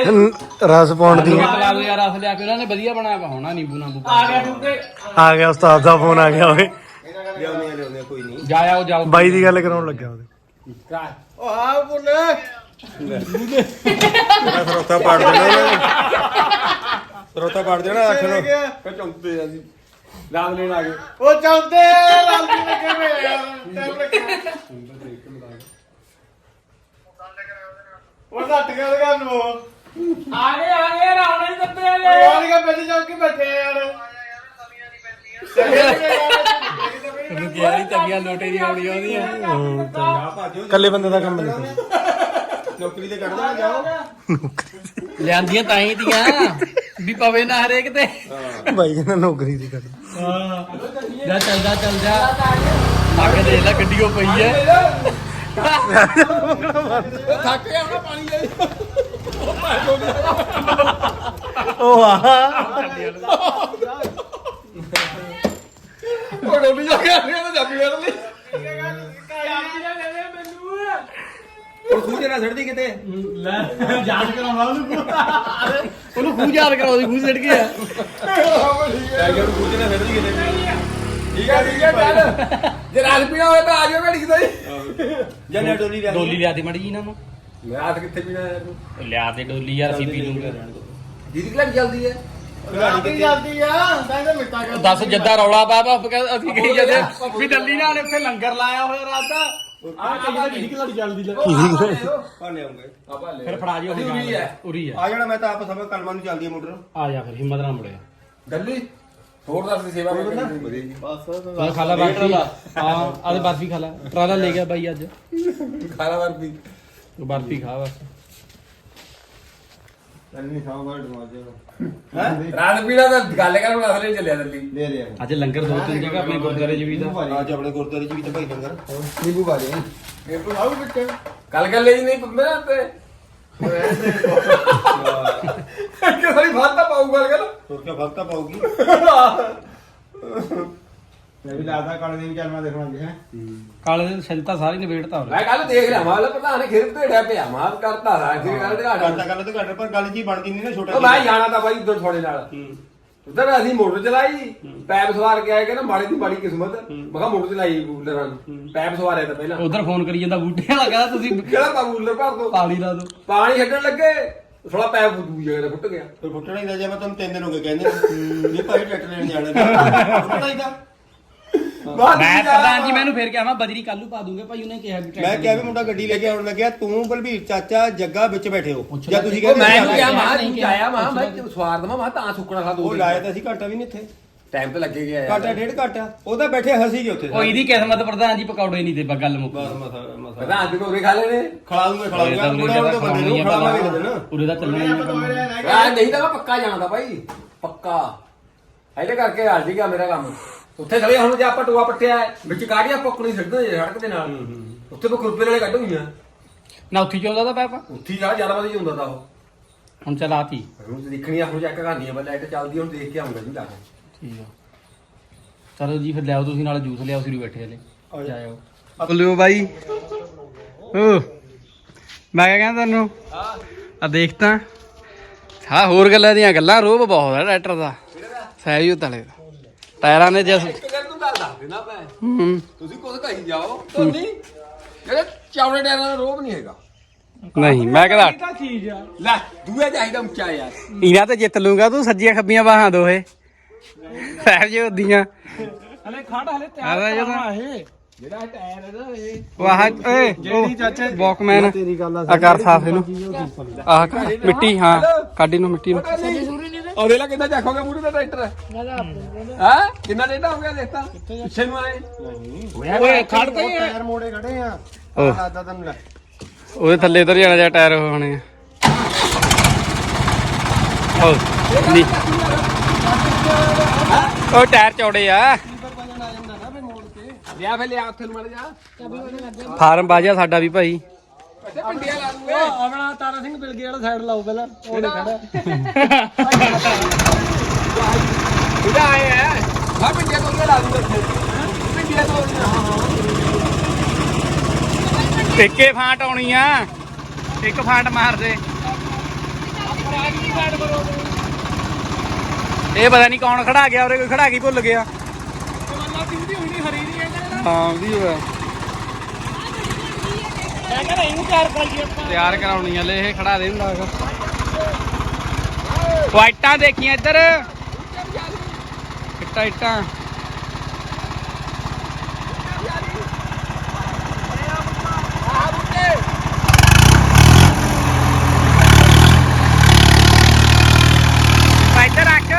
[SPEAKER 5] ਨ- ਰਸ ਪਾਉਣ ਦੀ।
[SPEAKER 1] ਲਾ ਦੋ ਯਾਰ ਅਸ ਲਿਆ ਕੇ ਉਹਨਾਂ ਨੇ ਵਧੀਆ ਬਣਾਇਆ ਵਾ ਹੋਣਾ ਨਿੰਬੂ ਨਾਬੂ ਆ ਗਿਆ
[SPEAKER 5] ਆ ਗਿਆ ਉਸਤਾਦ ਦਾ ਫੋਨ ਆ ਗਿਆ ਓਏ।
[SPEAKER 7] ਲਿਆਉਂਦੇ ਆ ਲਿਆਉਂਦੇ ਆ, ਕੋਈ ਨਹੀਂ।
[SPEAKER 1] ਜਾਇਆ ਉਹ ਜਾਓ।
[SPEAKER 5] ਬਾਈ ਦੀ ਗੱਲ ਕਰਾਉਣ ਲੱਗਿਆ ਉਹਦੇ।
[SPEAKER 7] ਮੇਰਾ ਸਰੋਤਾ ਪਾੜ ਦੇਣਾ ਸਰੋਤਾ ਪਾੜ ਦੇਣਾ ਆਖ ਲੋ
[SPEAKER 2] ਫਿਰ ਚੌਂਕਦੇ ਆ ਅਸੀਂ। ਰਾਮ ਲੈਣ ਆ ਗਏ।
[SPEAKER 5] ਉਹ ਚਾਹੁੰਦੇ ਲਾਲਜੀ ਨੇ ਕਿਵੇਂ ਯਾਰ ਉਹ ਘੱਟ ਗਿਆ ਲਗਾ ਨੂੰ।
[SPEAKER 1] ਆ ਗਏ ਆ ਗਏ ਰਾਉਣੇ ਦਿੱਤੇ ਆ
[SPEAKER 5] ਯਾਰ ਕੇ ਬੈਠੇ ਜਾ ਕੇ ਬੈਠੇ ਯਾਰ
[SPEAKER 1] ਗੇਰੀ ਤਵੀਆਂ ਲੋਟੇ ਦੀ ਆਉਣੀ ਆਉਂਦੀਆਂ
[SPEAKER 7] ਆ ਭਾਜੋ
[SPEAKER 5] ਕੱਲੇ ਬੰਦੇ ਦਾ ਕੰਮ ਨਹੀਂ
[SPEAKER 7] ਨੌਕਰੀ ਤੇ ਕੱਢ ਦੇਣਾ ਜਾਓ।
[SPEAKER 1] ਲਿਆਂਦੀਆਂ ਤਾਂ ਹੀ ਦੀਆਂ ਵੀ ਪਵੇ ਨਾ ਹਰੇਕ ਤੇ।
[SPEAKER 5] ਬਾਈ ਕਹਿੰਦਾ ਨੌਕਰੀ ਦੀ ਕਰ
[SPEAKER 1] ਜਾ ਚੱਲ ਜਾ ਚੱਲ ਜਾ। ਅੱਗ ਦੇ ਲੈ ਗੱਡੀ ਉਹ ਪਈ ਐ
[SPEAKER 2] ਥੱਕ ਗਿਆ ਹੁਣ ਪਾਣੀ ਲੈ
[SPEAKER 5] ਉਹ ਆ।
[SPEAKER 2] ਉਹ ਡੋਲੀ ਜਾ ਕੇ ਆ ਰਿਹਾ ਤਾਂ ਜਾਪੀ ਕਰ ਲਈ।
[SPEAKER 7] ਹੁਣ ਖੂਹ ਜਰਾ ਛੱਡਦੀ ਕਿਤੇ।
[SPEAKER 1] ਜਾਂਚ ਕਰਾਉਣਾ ਉਹਨੂੰ। ਉਹਨੂੰ ਖੂਹ ਯਾਦ ਕਰਾਓ ਦੀ ਖੂਹ ਸੜ ਗਿਆ
[SPEAKER 7] ਲੈ ਕੇ ਖੂਹ ਕਿਤੇ
[SPEAKER 2] ਠੀਕ ਆ ਠੀਕ ਆ ਚੱਲ। ਜੇ ਰਾਤ ਪੀਣਾ ਹੋਵੇ ਤਾਂ ਆ ਜਾਓ ਘੜੀ ਕਿਤੇ
[SPEAKER 7] ਜਨੇ ਡੋਲੀ ਲਿਆ
[SPEAKER 1] ਡੋਲੀ ਲਿਆ ਤੇ ਮੜੀ ਜੀ ਇਹਨਾਂ ਨੂੰ
[SPEAKER 2] ਮੈਂ ਰਾਤ ਕਿੱਥੇ ਪੀਣਾ ਯਾਰ ਤੂੰ?
[SPEAKER 1] ਲਿਆ ਤੇ ਡੋਲੀ ਯਾਰ ਅਸੀਂ ਪੀ ਲੂੰਗੇ।
[SPEAKER 2] ਦੀਦੀ ਕਿਹੜੀ ਜਲਦੀ ਹੈ।
[SPEAKER 5] ਜਲਦੀ ਆ ਕਹਿੰਦੇ ਮਿੱਟਾ ਕਰ
[SPEAKER 1] ਦੱਸ ਜੱਦਾ ਰੌਲਾ ਪਾ ਪਾ ਅਸੀਂ ਕਹੀ ਜਾਂਦੇ ਵੀ ਡੱਲੀ ਨਾਲ ਇੱਥੇ ਲੰਗਰ ਲਾਇਆ ਹੋਇਆ ਰਾਤ ਦਾ। ਆ ਕਹੀ ਠੀਕ ਲੜੀ ਚੱਲਦੀ ਲੈ
[SPEAKER 7] ਭਾਣੇ ਆਉਂਗੇ।
[SPEAKER 2] ਆਪਾਂ ਲੈ
[SPEAKER 1] ਫਿਰ ਫੜਾ ਜਿਓ
[SPEAKER 2] ਉਰੀ ਹੈ।
[SPEAKER 1] ਉਰੀ ਹੈ।
[SPEAKER 7] ਆ ਜਾਣਾ ਮੈਂ ਤਾਂ ਆਪ ਸਮਝ ਕਲਮਾਂ ਨੂੰ ਚੱਲਦੀ ਆ ਮੋਟਰ।
[SPEAKER 1] ਆ ਜਾ ਫਿਰ ਹਿੰਮਤ ਨਾਲ ਮੁੜਿਆ।
[SPEAKER 2] ਗੱਲੀ ਹੋਰ ਦੱਸ ਦੀ ਸੇਵਾ ਕਰਨੀ ਵਧੀਆ ਜੀ
[SPEAKER 1] ਤੂੰ ਖਾ ਲਾ ਬਰਫੀ। ਹਾਂ ਆਦੇ ਬਰਫੀ ਖਾ ਲਾ। ਟਰਾਲਾ ਲੈ ਗਿਆ ਬਾਈ ਅੱਜ।
[SPEAKER 2] ਖਾਣਾ ਵਰਦੀ
[SPEAKER 1] ਤੂੰ ਬਰਫੀ ਖਾ ਬਸ।
[SPEAKER 2] ਗੱਲ ਕਰ ਹੁਣ ਅਸਲੇ ਚੱਲਿਆ ਦਿੱਲੀ।
[SPEAKER 7] ਦੇ ਦੇ
[SPEAKER 1] ਅੱਜ ਲੰਗਰ ਦੋ ਤਿੰਨ ਜਗ੍ਹਾ ਆਪਣੇ ਗੁਰਦੁਆਰੇ ਚ ਵੀ ਦਾ
[SPEAKER 7] ਅੱਜ ਆਪਣੇ ਗੁਰਦੁਆਰੇ ਚ ਵੀ ਤਾਂ ਭਾਈ ਲੰਗਰ। ਨਿੰਬੂ ਦੇ।
[SPEAKER 2] ਇਹ ਤੂੰ ਆਉ ਬੱਚੇ ਕੱਲ ਕੱਲ ਲਈ ਨਹੀਂ ਮੇਰਾ ਤੇ। ਕਿ ਸਾਰੀ ਬਾਤ ਤਾਂ ਪਾਉ ਗੱਲ। ਗੱਲ
[SPEAKER 7] ਹੋਰ ਕੀ ਭਗਤਾ ਪਾਉਗੀ ਮੈਂ ਵੀ ਲਾਦਾ ਕਾਲੇ ਦਿਨ ਚੱਲ ਮੈਂ ਦੇਖਣਾ ਜੀ ਹੈ।
[SPEAKER 1] ਕਾਲੇ ਦੇ ਸਿੰਤਾ ਸਾਰੀ ਨਿਬੇੜਤਾ
[SPEAKER 2] ਮੈਂ ਕੱਲ ਦੇਖ ਲਿਆ ਮਾਲ ਪ੍ਰਧਾਨ ਤੇ ਢਿਆ ਪਿਆ ਮਾਰ ਕਰਤਾ ਰਾ ਜੇ ਗੱਲ ਤੇ ਘਾਟ
[SPEAKER 7] ਕਰਦਾ ਗੱਲ ਤੇ ਘੱਟ ਪਰ ਗੱਲ ਜੀ ਬਣਦੀ ਨਹੀਂ ਨਾ ਛੋਟਾ
[SPEAKER 2] ਉਹ ਮੈਂ ਜਾਣਾ ਤਾਂ ਬਾਈ ਉਧਰ ਤੁਹਾਡੇ ਨਾਲ। ਉਧਰ ਅਸੀਂ ਮੋਟਰ ਚਲਾਈ ਪੈਪ ਸਵਾਰ ਕੇ ਆਏ ਕਹਿੰਦਾ ਮਾੜੀ ਦੀ ਮਾੜੀ ਕਿਸਮਤ। ਮੈਂ ਕਿਹਾ ਮੋਟਰ ਚਲਾਈ ਬੂਲਰਾਂ ਨੂੰ ਪੈਪ ਸਵਾਰਿਆ ਤਾਂ ਪਹਿਲਾਂ।
[SPEAKER 1] ਉਧਰ ਫੋਨ ਕਰੀ ਜਾਂਦਾ ਬੂਟੇ ਵਾਲਾ ਕਹਿੰਦਾ ਤੁਸੀਂ
[SPEAKER 2] ਕਿਹੜਾ ਪਾ ਬੂਲਰ ਭਰ ਦੋ?
[SPEAKER 1] ਪਾਣੀ ਲਾ ਦੋ।
[SPEAKER 2] ਪਾਣੀ ਛੱਡਣ ਲੱਗੇ ਥੋੜਾ ਪੈਪ ਦੂਜੀ ਜਗ੍ਹਾ ਤੇ ਫੁੱਟ ਗਿਆ।
[SPEAKER 7] ਫਿਰ ਫੁੱਟਣਾ ਹੀ ਦਾ ਜੇ ਮੈਂ ਤੁਹਾਨੂੰ ਤਿੰਨ ਦਿਨ ਹੋ ਗਏ ਕਹਿੰਦੇ ਵੀ ਭਾਈ ਟਰੈਕਟਰ ਲੈਣ ਜਾਣਾ। ਫੁੱਟਣਾ ਹੀ ਦਾ
[SPEAKER 1] ਮੈਂ ਪ੍ਰਧਾਨ ਜੀ ਮੈਨੂੰ ਫੇਰ ਕਿਹਾ ਮੈਂ ਬਜਰੀ ਕੱਲੂ ਪਾ ਦੂੰਗੇ ਭਾਈ ਉਹਨੇ ਕਿਹਾ ਵੀ
[SPEAKER 7] ਮੈਂ ਕਿਹਾ ਵੀ ਮੁੰਡਾ ਗੱਡੀ ਲੈ ਕੇ ਆਉਣ ਲੱਗਿਆ ਤੂੰ ਬਲਬੀਰ ਚਾਚਾ ਜੱਗਾ ਵਿੱਚ ਬੈਠੇ ਹੋ। ਜਾਂ ਤੁਸੀਂ ਕਹਿੰਦੇ
[SPEAKER 2] ਮੈਂ
[SPEAKER 7] ਸੀ
[SPEAKER 2] ਕਿਹਾ ਮਾਂ
[SPEAKER 1] ਨਹੀਂ
[SPEAKER 2] ਤੂੰ
[SPEAKER 1] ਕਿਹਾ।
[SPEAKER 2] ਆਇਆ ਮਾਂ ਮੈਂ ਸਵਾਰ ਦਵਾਂ ਮਾਂ ਤਾਂ ਸੁੱਕਣਾ ਖਾ ਦੋ
[SPEAKER 7] ਉਹ ਲਾਇਆ ਤਾਂ ਸੀ ਘੰਟਾ ਵੀ ਨਹੀਂ ਇੱਥੇ।
[SPEAKER 2] ਟਾਈਮ ਤੇ ਲੱਗੇ ਗਿਆ
[SPEAKER 7] ਘੰਟਾ ਡੇਢ ਘੰਟਾ। ਉਹ ਤਾਂ ਬੈਠੇ ਹਸੀ ਗਏ ਉੱਥੇ।
[SPEAKER 1] ਉਹ ਇਹਦੀ ਕਿਸਮਤ ਪ੍ਰਧਾਨ ਜੀ ਪਕੌੜੇ ਨਹੀਂ ਤੇ ਬ- ਗੱਲ ਮੁੱਕ
[SPEAKER 7] ਬਸ ਮਸਾ ਮਸਾ।
[SPEAKER 2] ਪ੍ਰਧਾਨ ਜੀ ਕੋਰੇ ਖਾ ਲੈਣੇ
[SPEAKER 7] ਖਿਲਾਉਂਗੇ ਖਿਲਾਉਂਗੇ ਮੁੰਡਾ ਉਹ ਬੰਦੇ ਨੂੰ ਖਿਲਾਵਾਂਗੇ ਨਾ
[SPEAKER 1] ਉਰੇ ਦਾ ਚੱਲਣਾ ਨਹੀਂ ਕੰਮ
[SPEAKER 2] ਆ ਨਹੀਂ ਤਾਂ ਮੈਂ ਪੱਕਾ ਜਾਣਾ ਤਾਂ ਭਾਈ। ਪੱਕਾ। ਇਹਦੇ ਕਰਕੇ ਹਾਲ ਜੀ ਗਿਆ ਮੇਰਾ ਕੰਮ। ਉੱਥੇ ਚਲੇ ਹੁਣ ਜੇ ਆਪਾਂ ਟੋਆ ਪੱਟਿਆ ਹੈ, ਵਿੱਚ ਕਾੜੀਆਂ ਪੱਕਣੀ ਸਿੱਟਦੇ ਜੇ ਸੜਕ ਦੇ ਨਾਲ ਉੱਥੇ ਮੈਂ ਖੁਰਪੇ ਨਾਲੇ ਕੱਢ ਹੋਈਆਂ।
[SPEAKER 1] ਨਾ ਉੱਥੀ ਚਾਹੁੰਦਾ ਤਾਂ ਪੈਪਾ?
[SPEAKER 2] ਉੱਥੇ ਜਾ ਜ਼ਿਆਦਾ ਵਧੀਆ ਹੁੰਦਾ ਤਾਂ ਉਹ।
[SPEAKER 1] ਹੁਣ ਚਲਾਤੀ
[SPEAKER 2] ਹੁਣ ਤੇ ਦੇਖਣੀ ਆ ਹੁਣ ਚੈੱਕ ਕਰਨੀ ਆ ਮੈਂ ਲਾਈਟ ਚੱਲਦੀ ਹੁਣ ਦੇਖ ਕੇ ਆਉਂਗਾ ਜੀ ਕੇ।
[SPEAKER 1] ਠੀਕ ਆ। ਚਲੋ ਜੀ ਫਿਰ ਲਿਆਓ ਤੁਸੀਂ ਨਾਲ ਜੂਸ ਲਿਆਓ ਸਿਰੂ ਬੈਠੇ ਹਲੇ। ਜਾਇਓ। ਬੋਲਿਓ ਬਾਈ। ਓ ਮੈਂ ਕਿਆ ਕਹਿੰਦਾ ਤੈਨੂੰ? ਆ ਦੇਖ ਤਾਂ। ਹਾਂ ਹੋਰ ਗੱਲਾਂ ਦੀਆਂ ਗੱਲਾਂ ਰੋਬ ਬਹੁਤ ਹੈ ਟਰੈਕਟਰ ਦਾ। ਸਹਿਯੂ ਤਲੇ ਦਾ। ਟਾਇਰਾਂ ਨੇ ਜਿਸ
[SPEAKER 2] ਇੱਕ ਗੱਲ ਤੂੰ ਗੱਲ ਦੱਸ ਦੇਣਾ ਮੈਂ
[SPEAKER 1] ਹੂੰ
[SPEAKER 2] ਤੁਸੀਂ ਕੁਝ ਕਹੀ ਜਾਓ। ਧੋਨੀ ਜਿਹੜੇ ਚੌੜੇ ਟਾਇਰਾਂ ਦਾ ਰੋਬ ਨਹੀਂ ਹੈਗਾ।
[SPEAKER 1] ਨਹੀਂ ਮੈਂ ਕਹਿੰਦਾ
[SPEAKER 2] ਲੈ ਦੂਏ ਚਾਹੀਦਾ ਉੱਚਾ ਯਾਰ।
[SPEAKER 1] ਇਹਨਾਂ ਤੇ ਜਿੱਤ ਲੂੰਗਾ ਤੂੰ ਸੱਜੀਆਂ ਖੱਬੀਆਂ ਬਾਹਾਂ ਦੋਹੇ। ਸਹਿਜ ਉਹਦੀਆਂ
[SPEAKER 8] ਹਲੇ ਖੜ ਹਲੇ
[SPEAKER 1] ਆਦਾ ਜਦੋਂ
[SPEAKER 8] ਇਹ। ਜਿਹੜਾ ਟਾਇਰ ਇਹਦਾ ਇਹ
[SPEAKER 1] ਵਾਹ ਓਏ ਜਿਹੜੀ ਚਾਚਾ ਵਾਕਮੈਨ ਤੇਰੀ ਗੱਲ ਆ ਕਰ ਸਾਫ਼ ਇਹਨੂੰ। ਆਹ ਕੱਢ, ਮਿੱਟੀ ਹਾਂ ਕੱਢ ਇਹਨੂੰ ਮਿੱਟੀ ਨੂੰ।
[SPEAKER 2] ਉਹਦੇ ਲਾ ਕਿੰਨਾ ਚੱਕੋਗੇ ਮੂਰੇ ਦਾ ਟਰੈਕਟਰ। ਹਾਂ? ਕਿੰਨਾ ਡੇਟਾ ਹੋ ਗਿਆ ਦੇਖਤਾ ਪਿੱਛੇ ਨੂੰ ਆਏ।
[SPEAKER 1] ਓਏ ਖੜ ਤੇ
[SPEAKER 5] ਟਾਇਰ ਮੋੜੇ ਖੜੇ ਆ।
[SPEAKER 1] ਓਹ।
[SPEAKER 5] ਦਾਦਾ ਤੈਨੂੰ ਲੈ।
[SPEAKER 1] ਉਹਦੇ ਥੱਲੇ ਉਤਰ ਜਾਣਾ ਜਾਂ ਟਾਇਰ ਹੋਣੇ ਆ। ਉਹ ਨਹੀਂ ਉਹ ਟਾਇਰ ਚੌੜੇ ਆ।
[SPEAKER 2] ਲਿਆ ਫੇ ਲਿਆ ਉੱਥੇ ਨੂੰ ਮੜ ਜਾ।
[SPEAKER 1] ਫਾਰਮ ਬਾਜਿਆ ਸਾਡਾ ਵੀ ਭਾਈ।
[SPEAKER 2] ਅੱਛਾ ਪਿੰਡੀਆਂ ਲਾ ਦੂੰਗੇ।
[SPEAKER 4] ਆਪਣਾ ਤਾਰਾ ਸਿੰਘ ਬਿਲਗੇ ਵਾਲਾ ਸਾਈਡ ਲਾਓ ਪਹਿਲਾਂ ਉਹ ਖੜਾ
[SPEAKER 2] ਇਹਦਾ ਆਏ ਹੈ ਹਾਂ ਪਿੰਡੀਆਂ ਤੋਂ ਲਾ ਦੂੰਗੇ ਉੱਥੇ ਪਿੰਡੀਆਂ ਤੋਂ
[SPEAKER 1] ਟਿੱਕੇ ਫਾਂਟ ਆਉਣੀ ਆ। ਇੱਕ ਫਾਂਟ ਮਾਰ ਦੇ। ਇਹ ਪਤਾ ਨਹੀਂ ਕੌਣ ਖੜਾ ਗਿਆ ਉਰੇ ਕੋਈ ਖੜਾ ਕੇ ਭੁੱਲ ਗਿਆ। ਹਾਂ ਵੀ ਹੋਇਆ। ਤਿਆਰ ਕਰਾਉਣੀ ਆ ਲੈ ਇਹ ਖੜਾ ਦੇ ਹੁੰਦਾ ਹੈਗਾ। ਵਾਈਟਾਂ ਦੇਖੀਆਂ ਇੱਧਰ। ਇੱਟਾਂ ਇੱਟਾਂ ਇੱਧਰ ਰੱਖ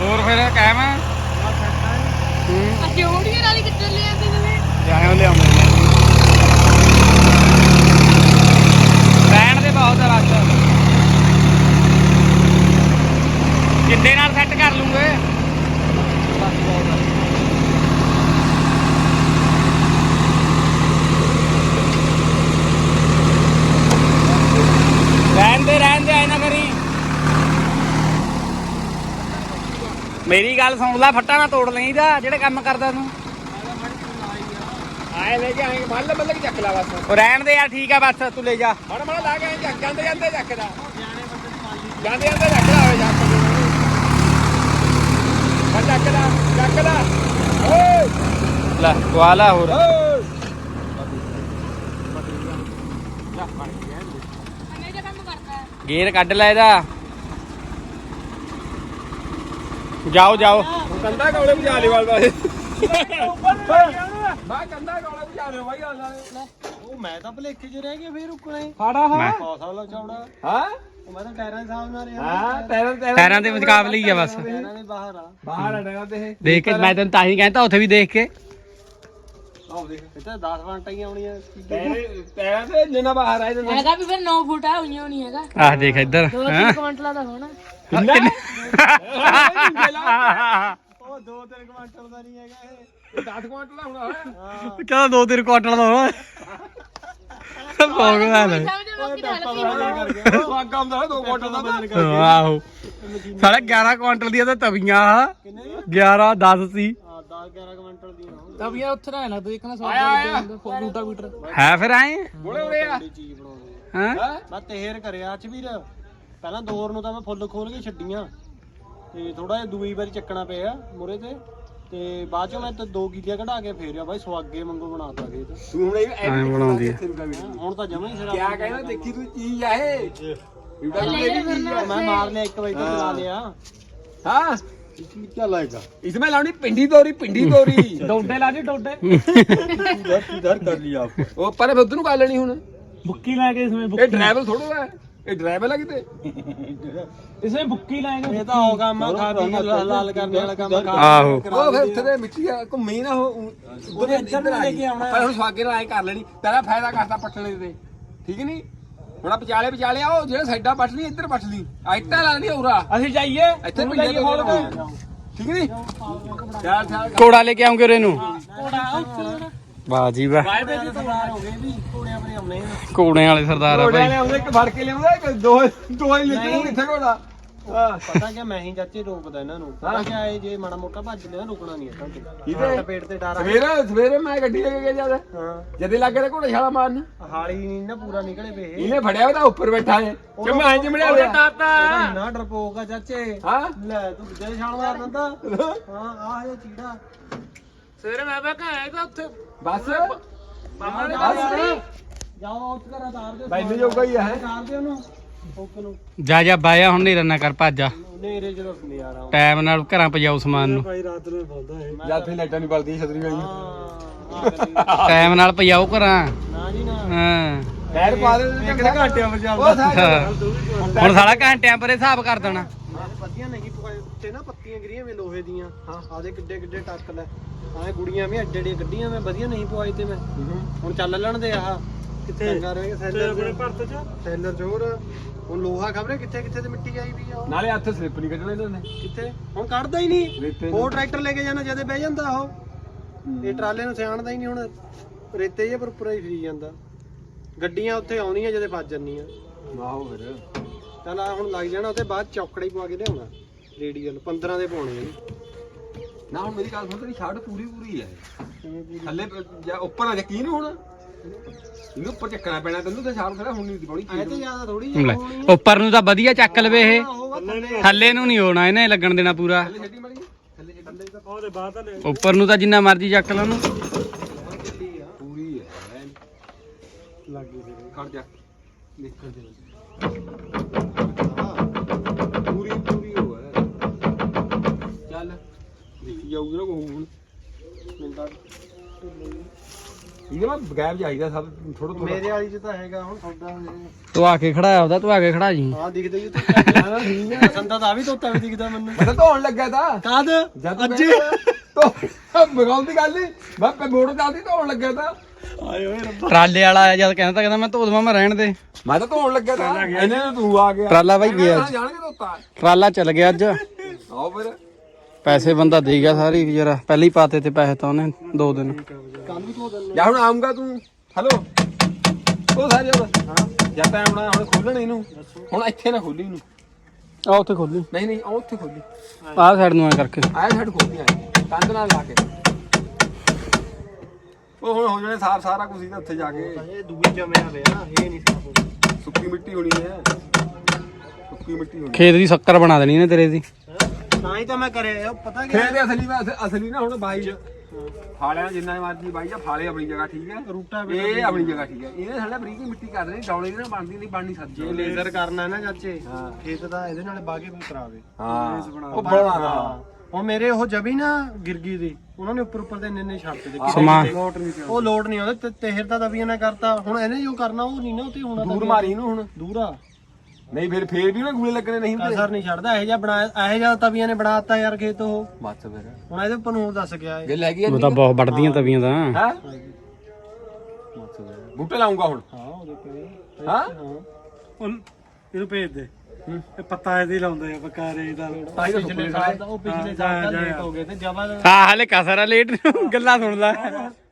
[SPEAKER 1] ਹੋਰ ਫਿਰ ਕਾਇਮ ਆ ਹੂੰ
[SPEAKER 8] ਜੋੜੀਆਂ ਵਾਲੀ ਕਿੱਥੇ ਲੈ ਆਂਦੇ ਤੁਸੀਂ
[SPEAKER 1] ਜਾਇਓ ਲਿਆਉਂਦੇ ਰਹਿਣ ਦੇ ਬਹੁਤ ਆ ਰਸ ਕਿੰਨੇ ਨਾਲ ਸੈੱਟ ਕਰ ਲੂੰਗੇ ਰਹਿਣ ਦੇ ਰਹਿਣ ਦੇ ਐ ਨਾ ਕਰੀ। ਮੇਰੀ ਗੱਲ ਸੁਣ ਲੈ ਫੱਟਾ ਨਾ ਤੋੜ ਲਈਦਾ ਜਿਹੜੇ ਕੰਮ ਕਰਦਾ ਤੂੰ।
[SPEAKER 2] ਆਏ ਲੈ ਆਏ ਮੱਲ ਮੱਲ ਕੇ ਚੱਕ ਲਾ ਬਸ।
[SPEAKER 1] ਉਹ ਰਹਿਣ ਦੇ ਯਾਰ ਠੀਕ ਆ ਬਸ ਤੂੰ ਲੈ ਜਾ।
[SPEAKER 2] ਮੜ ਮੜ ਲਾ ਕੇ ਆਏ ਚੱਕ ਜਾਂਦੇ ਜਾਂਦੇ ਚੱਕਦਾ ਜਾਂਦੇ ਜਾਂਦੇ ਚੱਕਦਾ ਹੋਵੇ ਜਾ ਕੇ। ਮੈਂ ਚੱਕਦਾ ਚੱਕਦਾ ਓਏ।
[SPEAKER 1] ਲੈ ਦਵਾ ਲੈ ਹੋਰ
[SPEAKER 2] ਓਏ
[SPEAKER 8] ਅੰਨੇ ਦਾ ਕੰਮ ਕਰਦਾ ਹੈ
[SPEAKER 1] ਗੇਰ ਕੱਢ ਲੈ ਇਹਦਾ। ਜਾਓ ਜਾਓ।
[SPEAKER 2] ਕੰਦਾ ਕੌਲੇ ਬੁਝਾ ਲਿਓ ਵਾਲ ਬਾਏ ਮੈਂ ਕੰਦਾ ਕੌਲੇ ਬੁਝਾ ਲਿਓ ਬਾਈ ਹਾਲ
[SPEAKER 4] ਉਹ ਮੈਂ ਤਾਂ ਭਲੇਖੇ 'ਚ ਰਹਿ ਗਿਆ ਫੇਰ ਰੁਕਣਾ ਹੀ
[SPEAKER 9] ਫਾੜਾ।
[SPEAKER 4] ਚੌੜਾ।
[SPEAKER 2] ਹਾਂ?
[SPEAKER 4] ਉਹ ਮੈਂ ਤਾਂ ਟਾਇਰਾਂ ਦੇ ਸਾਹਮਣੇ ਰਿਹਾ।
[SPEAKER 2] ਹਾਂ
[SPEAKER 1] ਟਾਇਰਾਂ ਦੇ ਮੁਕਾਬਲੇ ਹੀ ਆ ਬਸ।
[SPEAKER 4] ਟਾਇਰਾਂ ਦੇ ਬਾਹਰ ਆ।
[SPEAKER 2] ਬਾਹਰ ਅੜੇਗਾ ਤੇ
[SPEAKER 1] ਦੇਖ ਕੇ ਮੈਂ ਤੈਨੂੰ ਤਾਂ ਹੀ ਕਹਿੰਦਾ ਉੱਥੇ ਵੀ ਦੇਖ ਕੇ।
[SPEAKER 2] ਆਹ ਦੇਖ
[SPEAKER 4] ਤਾਂ 10 ਵੰਟਾਂ ਆਉਣੀਆਂ
[SPEAKER 2] ਤੇਰੇ ਤੇਰੇ ਤੇ ਜਿੰਨਾ ਬਾਹਰ ਆਏ ਤੇ
[SPEAKER 8] ਹੈਗਾ ਵੀ ਫਿਰ 9 ਫੁੱਟ ਆ ਹੋਈਆਂ ਨਹੀਂ ਹੈਗਾ।
[SPEAKER 1] ਆਹ ਦੇਖ ਇੱਧਰ
[SPEAKER 8] ਦੋ
[SPEAKER 1] ਹੈਂ?
[SPEAKER 8] ਤਿੰਨ ਕੁਇੰਟਲਾਂ ਦਾ ਹੋਣਾ।
[SPEAKER 4] ਉਹ 2-3 ਕੁਆਂਟਲ ਦਾ ਨਹੀਂ ਹੈਗਾ ਇਹ।
[SPEAKER 2] 10 ਕੁਆਂਟਲ ਹੋਣਾ ਹੋਇਆ।
[SPEAKER 1] ਕਹਿੰਦਾ ਦੋ ਤਿੰਨ ਕੁਆਟਲ ਦਾ ਹੋਣਾ। ਬਹੁਤ ਗੱਲ ਹੈ
[SPEAKER 2] ਸਵਾਗਾ ਹੁੰਦਾ 2 ਕੁਆਂਟਲ ਦਾ।
[SPEAKER 1] ਆਹੋ ਸਾਲਾ 11 ਕੁਆਂਟਲ ਦੀਆਂ ਤਾਂ ਤਵੀਆਂ ਆ। 11 10 ਸੀ।
[SPEAKER 4] ਹਾਂ 10-11 ਕੁਆਂਟਲ ਦੀ ਹੋਣੀ
[SPEAKER 9] ਤਬੀਆਂ ਉੱਥੇ ਨਾ ਨਾ ਤੂੰ ਇੱਕ ਨਾ ਸੌ
[SPEAKER 2] ਆਇਆ ਆਇਆ।
[SPEAKER 9] ਰੂਟਾ ਮੀਟਰ।
[SPEAKER 1] ਹੈ ਫਿਰ ਆਏ
[SPEAKER 2] ਬੋਲੇ ਉਰੇ ਆ।
[SPEAKER 4] ਬੜੀ ਚੀਜ਼ ਬਣਾਉਂਦੇ
[SPEAKER 1] ਹਾਂ?
[SPEAKER 4] ਮੈਂ ਤੇਰ ਕਰਿਆ ਚ ਵੀਰ ਪਹਿਲਾਂ ਦੋਰ ਨੂੰ ਤਾਂ ਮੈਂ ਫੁੱਲ ਖੋਲ ਕੇ ਛੱਡੀਆਂ। ਤੇ ਥੋੜਾ ਜਿਹਾ ਦੂਈ ਵਾਰੀ ਚੱਕਣਾ ਪਿਆ ਮੁਰੇ ਤੇ। ਤੇ ਬਾਅਦ ਚੋਂ ਮੈਂ ਤੇ ਦੋ ਕੀਲੀਆਂ ਕਢਾ ਕੇ ਫੇਰਿਆ ਬਾਈ ਸਵਾਗੇ ਵਾਂਗੂ ਬਣਾਤਾ ਖੇਤ।
[SPEAKER 2] ਤੂੰ ਹੁਣ ਇਹ
[SPEAKER 1] ਐਂ ਬਣਾਉਂਦੀ ਹੈ
[SPEAKER 4] ਹੁਣ ਤਾਂ ਜਮਾ ਹੀ ਸਿਰਾ
[SPEAKER 2] ਕਿਆ ਕਹਿੰਦਾ ਦੇਖੀ ਤੂੰ ਚੀਜ਼ ਆ ਇਹ?
[SPEAKER 8] ਨਾ
[SPEAKER 4] ਮੈਂ ਮਾਰ ਲਿਆ ਇੱਕ ਵਾਰੀ ਤੇ ਲਾ ਲਿਆ।
[SPEAKER 2] ਹਾਂ।
[SPEAKER 4] इसमें क्या लाएगा
[SPEAKER 2] इसमें लानी पिंडी दौरी
[SPEAKER 9] ਡੋਡੇ ਲਾ ਜੀ ਡੋਡੇ।
[SPEAKER 4] उधर उधर कर लिया आपको
[SPEAKER 2] ਉਹ ਪਰ ਫਿਰ ਉਧਰ ਨੂੰ ਕਰ ਲੈਣੀ ਹੁਣ।
[SPEAKER 9] ਬੁੱਕੀ ਲੈ ਕੇ ਇਸਮੇ
[SPEAKER 2] ਇਹ ਬੁੱਕੀ। ਡਰਾਈਵਰ ਥੋੜਾ ਹੈ। ਇਹ ਡਰਾਈਵਰ ਆ ਕਿਤੇ?
[SPEAKER 9] ਇਸਮੇ ਬੁੱਕੀ ਲਾਏਗੇ
[SPEAKER 4] ਇਹ ਤਾਂ ਹੋ ਕੰਮ ਆ ਖਾਦੀ ਲਾਲ ਕਰਨ ਵਾਲਾ ਕੰਮ ਆ
[SPEAKER 1] ਆਹੋ।
[SPEAKER 2] ਉਹ ਫਿਰ ਉੱਥੇ ਦੇ ਮਿੱਟੀ ਆ ਘੁੰਮੀ ਨਾ ਉਹ ਇੱਧਰ ਲੈ ਕੇ ਆਉਣਾ। ਪਰ ਹੁਣ ਸਵਾਗੇ ਨਾਲ ਐ ਕਰ ਲੈਣੀ। ਤੇਰਾ ਫਾਇਦਾ ਕਰਦਾ ਪੱਟਣੇ ਤੇ। ਠੀਕ ਨਹੀਂ ਹੁਣ ਆ ਵਿਚਾਲੇ ਵਿਚਾਲੇ ਆ ਉਹ ਜਿਹੜੇ ਸਾਈਡਾਂ ਪੱਟ ਲਈ ਇੱਧਰ ਪੱਟ ਲਈ। ਆਇਟਾ ਲਾ ਲੈਣੀ ਉਰਾ।
[SPEAKER 9] ਅਸੀਂ ਜਾਈਏ।
[SPEAKER 2] ਇੱਥੇ
[SPEAKER 9] ਉਹਨੂੰ
[SPEAKER 2] ਪਿੰਡੇ
[SPEAKER 9] ਜਾਈਏ
[SPEAKER 2] ਹੋਲ
[SPEAKER 9] ਹੋਲ
[SPEAKER 2] ਠੀਕ ਨਹੀਂ? ਚੱਲ ਚੱਲ।
[SPEAKER 1] ਕੋੜਾ ਲੈ ਕੇ ਆਉਂਗੇ ਉਰੇ ਨੂੰ। ਵਾਹ ਜੀ ਵਾਹ।
[SPEAKER 4] ਬਾਏ ਬੇ ਤਿਆਰ ਹੋ ਗਏ ਵੀ ਕੋੜੇ ਆਪਣੇ ਆਉਣੇ ਆ।
[SPEAKER 1] ਕੋੜੇ ਵਾਲੇ ਸਰਦਾਰ ਆ ਭਾਈ।
[SPEAKER 2] ਇੱਕ ਫੜ ਕੇ ਲਿਆਉਂਦਾ ਇੱਕ ਦੋ ਦੋ ਹੀ ਲਿਖਦੇ ਕਿੱਥੇ
[SPEAKER 4] ਪਤਾ ਕਿ ਮੈਂ ਹੀ ਚਾਚੇ ਰੋਕਦਾ ਇਹਨਾਂ ਨੂੰ। ਪਤਾ ਕਿ ਆਏ ਜੇ ਮਾੜਾ ਮੋਟਾ ਭੱਜ ਲਿਆ ਰੁਕਣਾ ਨਹੀਂ ਹੈ।
[SPEAKER 2] ਕਿਹਦੇ?
[SPEAKER 4] ਘੰਟੇ ਪੇਟ ਤੇ ਡਰ ਆ।
[SPEAKER 2] ਸਵੇਰੇ ਸਵੇਰੇ ਮੈਂ ਗੱਡੀ ਲੈ ਕੇ ਗਿਆ ਜਦ।
[SPEAKER 4] ਹਾਂ।
[SPEAKER 2] ਜਦੇ ਲੱਗੇ ਤੇ ਘੋੜੇ ਛਾਲਾ ਮਾਰਨ।
[SPEAKER 4] ਹਾਲੀ ਨਹੀਂ ਨਾ ਪੂਰਾ ਨਿਕਲੇ ਵੇ ਇਹ
[SPEAKER 2] ਇਹਨੇ ਫੜਿਆ ਉਹਦਾ ਉੱਪਰ ਬੈਠਾ ਹੈ ਚਮਾ ਚਮੜਿਆ ਹੋਇਆ
[SPEAKER 4] ਉਹਦਾ। ਨਾ ਡਰਪੋਕ ਆ ਚਾਚੇ।
[SPEAKER 2] ਹਾਂ।
[SPEAKER 4] ਲੈ ਤੂੰ ਜੇ ਛਾਲ ਮਾਰ ਦਿੰਦਾ ਹਾਂ ਆਹ ਇਹ ਚੀੜਾ।
[SPEAKER 9] ਸਵੇਰੇ ਮੈਂ ਬੈ ਕੇ ਆਇਆ ਤਾਂ ਉੱਥੇ।
[SPEAKER 2] ਬਸ।
[SPEAKER 4] ਮਾਮਾ ਨੇ ਜਾਓ ਉੱਠ ਕਰ ਉਤਾਰ ਦਿਓ
[SPEAKER 2] ਮੈਨੂੰ ਜੋਗਾ ਹੀ ਹੈ।
[SPEAKER 4] ਉਤਾਰ ਦਿਓ ਉਹਨੂੰ। ਨੂੰ
[SPEAKER 1] ਜਾ ਜਾ ਬਾਇਆ ਹੁਣ ਨਹੀਂ ਰੰਨਾ ਕਰ ਭੱਜਾ
[SPEAKER 4] ਨੇਰੇ ਜਦੋਂ ਨਜ਼ਾਰਾ ਆਉਂਦਾ
[SPEAKER 1] ਟਾਈਮ ਨਾਲ ਘਰਾਂ ਪਜਾਓ ਸਮਾਨ ਨੂੰ।
[SPEAKER 4] ਭਾਈ ਰਾਤ ਨੂੰ ਬੋਲਦਾ ਹੈ
[SPEAKER 2] ਜਦ ਤੇ ਲਾਈਟਾਂ ਨਹੀਂ ਬਲਦੀਆਂ ਛਤਰੀ ਗਈ
[SPEAKER 4] ਹਾਂ ਆ ਗੱਲੀ
[SPEAKER 1] ਟਾਈਮ ਨਾਲ ਪਜਾਓ ਘਰਾਂ।
[SPEAKER 4] ਨਾ ਜੀ ਨਾ।
[SPEAKER 1] ਹਾਂ।
[SPEAKER 2] ਪਾ ਦੇ
[SPEAKER 4] ਘੰਟਿਆਂ ਵਿੱਚ
[SPEAKER 1] ਹੁਣ ਸਾਲਾ ਘੰਟਿਆਂ ਪਰੇ ਹਿਸਾਬ ਕਰ ਦੇਣਾ।
[SPEAKER 4] ਪੱਤੀਆਂ ਨਹੀਂ ਪਵਾਏ ਤੇ ਨਾ ਪੱਤੀਆਂ ਗਰੀਆਂ ਵੇ ਲੋਹੇ ਦੀਆਂ। ਆਦੇ ਕਿੱਡੇ ਕਿੱਡੇ ਟੱਕ ਲੈ। ਆਏ ਗੁੜੀਆਂ ਵੀ ਐਡੇ ਐਡੇ ਗੱਡੀਆਂ ਮੈਂ ਵਧੀਆ ਨਹੀਂ ਪਵਾਈ ਤੇ ਮੈਂ। ਹੁਣ ਚੱਲ ਲੈਣ ਦੇ ਆਹ। ਕਿੱਥੇ? ਚੰਗਾ ਰਹੇ ਸੈਲਰ ਆਪਣੇ ਭਰਤ ਚ? ਸੈਲਰ ਜੋਰ ਹੁਣ ਲੋਹਾ ਖਬਰੇ ਕਿੱਥੇ ਕਿੱਥੇ ਤੇ ਮਿੱਟੀ ਆਈ ਵੀ ਆ ਉਹ?
[SPEAKER 2] ਨਾਲੇ ਹੱਥ ਸਲਿੱਪ ਨਹੀਂ ਕੱਢਣਾ ਇਹਨਾਂ ਨੇ
[SPEAKER 4] ਕਿੱਥੇ? ਹੁਣ ਕੱਢਦਾ ਹੀ ਨਹੀਂ।
[SPEAKER 2] ਰੇਤੇ
[SPEAKER 4] ਹੋਰ ਟਰੈਕਟਰ ਲੈ ਕੇ ਜਾਣਾ ਜਦੇ ਬਹਿ ਜਾਂਦਾ ਉਹ। ਇਹ ਟਰਾਲੇ ਨੂੰ ਸਿਆਣਦਾ ਹੀ ਨਹੀਂ ਹੁਣ। ਰੇਤੇ ਜੇ ਪਰ ਉੱਪਰ ਹੀ ਫਰੀ ਜਾਂਦਾ। ਗੱਡੀਆਂ ਉੱਥੇ ਆਉਣੀਆਂ ਜਦੇ ਵੱਜ ਜਾਂਦੀਆਂ।
[SPEAKER 2] ਆਹੋ ਫਿਰ।
[SPEAKER 4] ਚੱਲ ਆ ਹੁਣ ਲੱਗ ਜਾਣਾ ਉਹਦੇ ਬਾਅਦ ਚੌਕੜਾ ਹੀ ਪਵਾ ਕੇ ਲਿਆਉਣਾ। ਰੇਡੀਅਲ 15 ਦੇ ਪਾਉਣੇ ਆ ਜੀ।
[SPEAKER 2] ਨਾ ਹੁਣ ਮੇਰੀ ਗੱਲ ਸੁਣ ਤੇਰੀ ਸ਼ਰਟ ਪੂਰੀ ਪੂਰੀ ਹੈ ਥੱਲੇ ਪ- ਜਾਂ ਉੱਪਰ ਆ ਯਕੀਨ ਹੁਣ? ਇਹਨੂੰ ਉੱਪਰ ਚੱਕਣਾ ਪੈਣਾ ਤੈਨੂੰ ਤੇ ਸ਼ਾਮ ਖੜਾ ਹੁਣ ਨਹੀਂ ਬੜੀ
[SPEAKER 4] ਐ ਤੇ ਜ਼ਿਆਦਾ ਥੋੜੀ
[SPEAKER 1] ਲੈ ਉੱਪਰ ਨੂੰ ਤਾਂ ਵਧੀਆ ਚੱਕ ਲਵੇ ਇਹ।
[SPEAKER 4] ਹੋਊਗਾ ਥੱਲੇ
[SPEAKER 1] ਥੱਲੇ ਨੂੰ ਨਹੀਂ ਹੋਣਾ ਇਹਨੇ ਲੱਗਣ ਦੇਣਾ ਪੂਰਾ।
[SPEAKER 2] ਛੱਡੀ ਮੜੀ ਥੱਲੇ ਛੱਡੀ।
[SPEAKER 9] ਉਹਦੇ ਬਾਅਦ ਤਾਂ ਲੈ
[SPEAKER 1] ਉੱਪਰ ਨੂੰ ਤਾਂ ਜਿੰਨਾ ਮਰਜ਼ੀ ਚੱਕ ਲਾ ਉਹਨੂੰ।
[SPEAKER 2] ਪੂਰੀ ਹੈ
[SPEAKER 4] ਲੱਗ ਗਈ
[SPEAKER 2] ਖੜ ਜਾ। ਨਿਕਲ ਦੇ ਪੂਰੀ ਪੂਰੀ ਹੋ ਹੈ। ਚੱਲ ਦੇਖੀ ਜਾਊਗੀ ਨਾ ਕੋਈ ਹੁਣ।
[SPEAKER 4] ਮਿੰਟਾਂ
[SPEAKER 2] ਇਹਦੇ ਮੈਂ ਗੈਪ ਜਾਈਦਾ ਸਭ ਥੋੜਾ ਥੋੜਾ
[SPEAKER 4] ਮੇਰੇ ਵਾਲੀ ਚ ਤਾਂ ਹੈਗਾ ਹੁਣ ਸੌਦਾ
[SPEAKER 1] ਤੂੰ ਆ ਕੇ ਖੜਾਇਆ ਉਹਦਾ ਤੂੰ ਆ ਕੇ ਖੜਾ ਜੀ।
[SPEAKER 4] ਹਾਂ ਦਿਖਦਾ ਹੀ ਤੇ ਸੰਦਾ ਤਾਂ ਆ ਵੀ ਤੋਤਾ ਵੀ ਦਿਖਦਾ ਮੈਨੂੰ।
[SPEAKER 2] ਮੈਂ ਤਾਂ ਧੋਣ ਲੱਗਾ ਤਾਂ।
[SPEAKER 4] ਕਾਦ
[SPEAKER 2] ਜਦ
[SPEAKER 4] ਅੱਜ?
[SPEAKER 2] ਤੋ ਬਗਾਉਂ ਦੀ ਗੱਲ ਨਹੀਂ ਮੈਂ ਪੇ ਮੋੜ ਜਾਂਦੀ ਧੋਣ ਲੱਗਾ ਤਾਂ।
[SPEAKER 4] ਆਏ ਓਏ ਰੱਬਾ।
[SPEAKER 1] ਟਰਾਲੇ ਵਾਲਾ ਆਇਆ ਜਦ ਕਹਿੰਦਾ ਤਾਂ ਕਹਿੰਦਾ ਮੈਂ ਧੋ ਦਵਾਂ ਮੈਂ ਰਹਿਣ ਦੇ।
[SPEAKER 2] ਮੈਂ ਤਾਂ ਧੋਣ ਲੱਗਾ ਤਾਂ। ਇਹਨੇ ਨੂੰ ਤੂੰ ਆ ਗਿਆ।
[SPEAKER 1] ਟਰਾਲਾ ਬਾਈ ਗਿਆ।
[SPEAKER 2] ਜਾਣਗੇ ਧੋਤਾ।
[SPEAKER 1] ਟਰਾਲਾ ਚੱਲ ਗਿਆ ਅੱਜ।
[SPEAKER 2] ਆਓ ਫਿਰ।
[SPEAKER 1] ਪੈਸੇ ਬੰਦਾ ਦੇ ਗਿਆ ਸਾਰੀ ਜਰਾ ਪਹਿਲੇ ਹੀ ਪਾਤੇ ਤੇ ਪੈਸੇ ਤਾਂ ਉਹਨੇ ਦੋ ਦਿਨ।
[SPEAKER 4] ਕੱਲ ਵੀ
[SPEAKER 2] ਜਾਂ ਹੁਣ ਆਉਂਗਾ ਤੂੰ। ਹੈਲੋ ਉਹ ਸਾਰੇ ਹਾਂ ਜਾਂ ਟਾਈਮ ਨਾਲ ਹੁਣ ਖੋਲਣ ਇਹਨੂੰ। ਹੁਣ ਇੱਥੇ ਨਾ ਖੋਲੀ ਇਹਨੂੰ।
[SPEAKER 1] ਆ ਉੱਥੇ ਖੋਲੀ
[SPEAKER 2] ਨਹੀਂ ਨਹੀਂ ਉਹ ਉੱਥੇ ਖੋਲੀ
[SPEAKER 1] ਆਹ ਸਾਈਡ ਨੂੰ ਐ ਕਰਕੇ।
[SPEAKER 2] ਆਇਆ ਸਾਈਡ ਖੋਲਦੀ ਆ ਕੰਧ ਨਾਲ ਲਾ ਕੇ। ਉਹ ਹੁਣ ਹੋ ਜਾਣੇ ਸਾਰ ਸਾਰਾ ਕੁਝ ਇਹਦਾ ਉੱਥੇ ਜਾ ਕੇ।
[SPEAKER 4] ਇਹ ਦੂਈ ਜਮਿਆ ਪਿਆ ਇਹ ਨਹੀਂ ਸਾਫ਼ ਹੋਣਾ
[SPEAKER 2] ਸੁੱਕੀ ਮਿੱਟੀ ਹੋਣੀ ਹੈ ਸੁੱਕੀ ਮਿੱਟੀ ਹੋਣੀ
[SPEAKER 1] ਖੇਤ ਦੀ ਸ਼ੱਕਰ ਬਣਾ ਦੇਣੀ ਨੇ ਤੇਰੇ ਦੀ।
[SPEAKER 4] ਤਾਂ ਹੀ ਤਾਂ ਮੈਂ ਕਰਿਆ ਉਹ ਪਤਾ ਕੀ
[SPEAKER 2] ਖੇਤ ਦੇ ਅਸਲੀ ਮੈਂ ਅਸ- ਅਸਲੀ ਨਾ ਹੁਣ ਬਾਈ ਫਾਲਿਆਂ ਜਿੰਨਾ ਮਰਜ਼ੀ ਬਾਈ ਆ ਫਾਲੇ ਆਪਣੀ ਜਗ੍ਹਾ ਠੀਕ ਹੈ?
[SPEAKER 4] ਰੂਟਾ
[SPEAKER 2] ਇਹ ਆਪਣੀ ਜਗ੍ਹਾ ਠੀਕ ਹੈ। ਇਹਨੇ ਸਾਡਾ ਬਰੀਕ ਮਿੱਟੀ ਕਰ ਦੇਣੀ ਡੌਲੇ ਦੀ ਨਾ ਬਣਦੀ ਨਹੀਂ ਬਣਨੀ ਸੱਜੀ
[SPEAKER 4] ਜੇ ਲੇਜ਼ਰ ਕਰਨਾ ਹੈ ਨਾ ਚਾਚੇ
[SPEAKER 2] ਹਾਂ।
[SPEAKER 4] ਖੇਤ ਦਾ ਇਹਦੇ ਨਾਲ ਬਾਗੇ ਵੀ ਕਰਾਵੇ।
[SPEAKER 2] ਹਾਂ। ਉਹ ਬਣਾਣਾ
[SPEAKER 4] ਹੁਣ ਮੇਰੇ ਉਹ ਜਬੀ ਨਾ ਗਿਰਗੀ ਦੀ ਉਹਨਾਂ ਨੇ ਉੱਪਰ ਉੱਪਰ ਦੇ ਇੰਨੇ ਛੱਡ ਦੇ ਉਹ ਲੋਡ ਨਹੀਂ ਆਉਂਦਾ ਤੇ ਤੇਹਰ ਦਾ ਦਬੀਆਂ ਨੇ ਕਰਤਾ। ਹੁਣ ਇਹਨੇ ਜੋ ਕਰਨਾ ਉਹ ਨਹੀਂ ਨਾ ਉਤੇ ਹੋਣਾ
[SPEAKER 2] ਦੂਰ ਮਾਰੀ ਇਹਨੂੰ ਹੁਣ।
[SPEAKER 4] ਦੂਰਾ
[SPEAKER 2] ਨਹੀਂ ਫਿਰ ਫੇਰ ਵੀ ਨਾ ਗੂਲੇ ਲੱਗਣੇ ਨਹੀਂ ਹੁੰਦੇ।
[SPEAKER 4] ਅਸਰ ਨਹੀਂ ਛੱਡਦਾ ਇਹੋ ਜਿਹਾ ਬਣਾਇਆ ਇਹੋ ਜਿਹਾ ਤਵੀਆਂ ਨੇ ਬਣਾਤਾ ਯਾਰ ਖੇਤ ਉਹ।
[SPEAKER 2] ਬਸ ਫਿਰ।
[SPEAKER 4] ਹੁਣ ਇਹਦੇ ਉੱਪਰ ਨੂੰ ਹੋਰ ਦੱਸ ਗਿਆ ਇਹ।
[SPEAKER 2] ਗੱਲ ਹੈਗੀ
[SPEAKER 1] ਉਹ ਤਾਂ ਬਹੁਤ ਵੱਡਦੀਆਂ ਤਵੀਆਂ ਤਾਂ।
[SPEAKER 2] ਹੈ? ਬੂਟੇ ਲਾਉਂਗਾ ਹੁਣ।
[SPEAKER 4] ਹਾਂ ਉਹਦੇ ਪੇ
[SPEAKER 2] ਹਾਂ?
[SPEAKER 9] ਇਹਨੂੰ ਭੇਜ ਦੇ। ਇਹ ਪੱਤਾ ਇਹਦੇ ਲਾਉਂਦੇ ਆ ਬਕਾਰੇ ਦਾ।
[SPEAKER 2] ਤਾਂ ਹੀ ਤਾਂ
[SPEAKER 4] ਪਿਛਲੇ
[SPEAKER 2] ਸੁੱਕਣੇ
[SPEAKER 4] ਸਾਲ ਦਾ ਉਹ ਪਿਛਲੇ ਸਾਲ ਦਾ ਲੇਟ ਹੋ ਗਏ ਤੇ ਜਬਾ
[SPEAKER 1] ਹਾਂ ਹਲੇ ਕਸਰ ਆ ਲੇਟ ਨੂੰ ਗੱਲਾਂ ਸੁਣ ਲੈ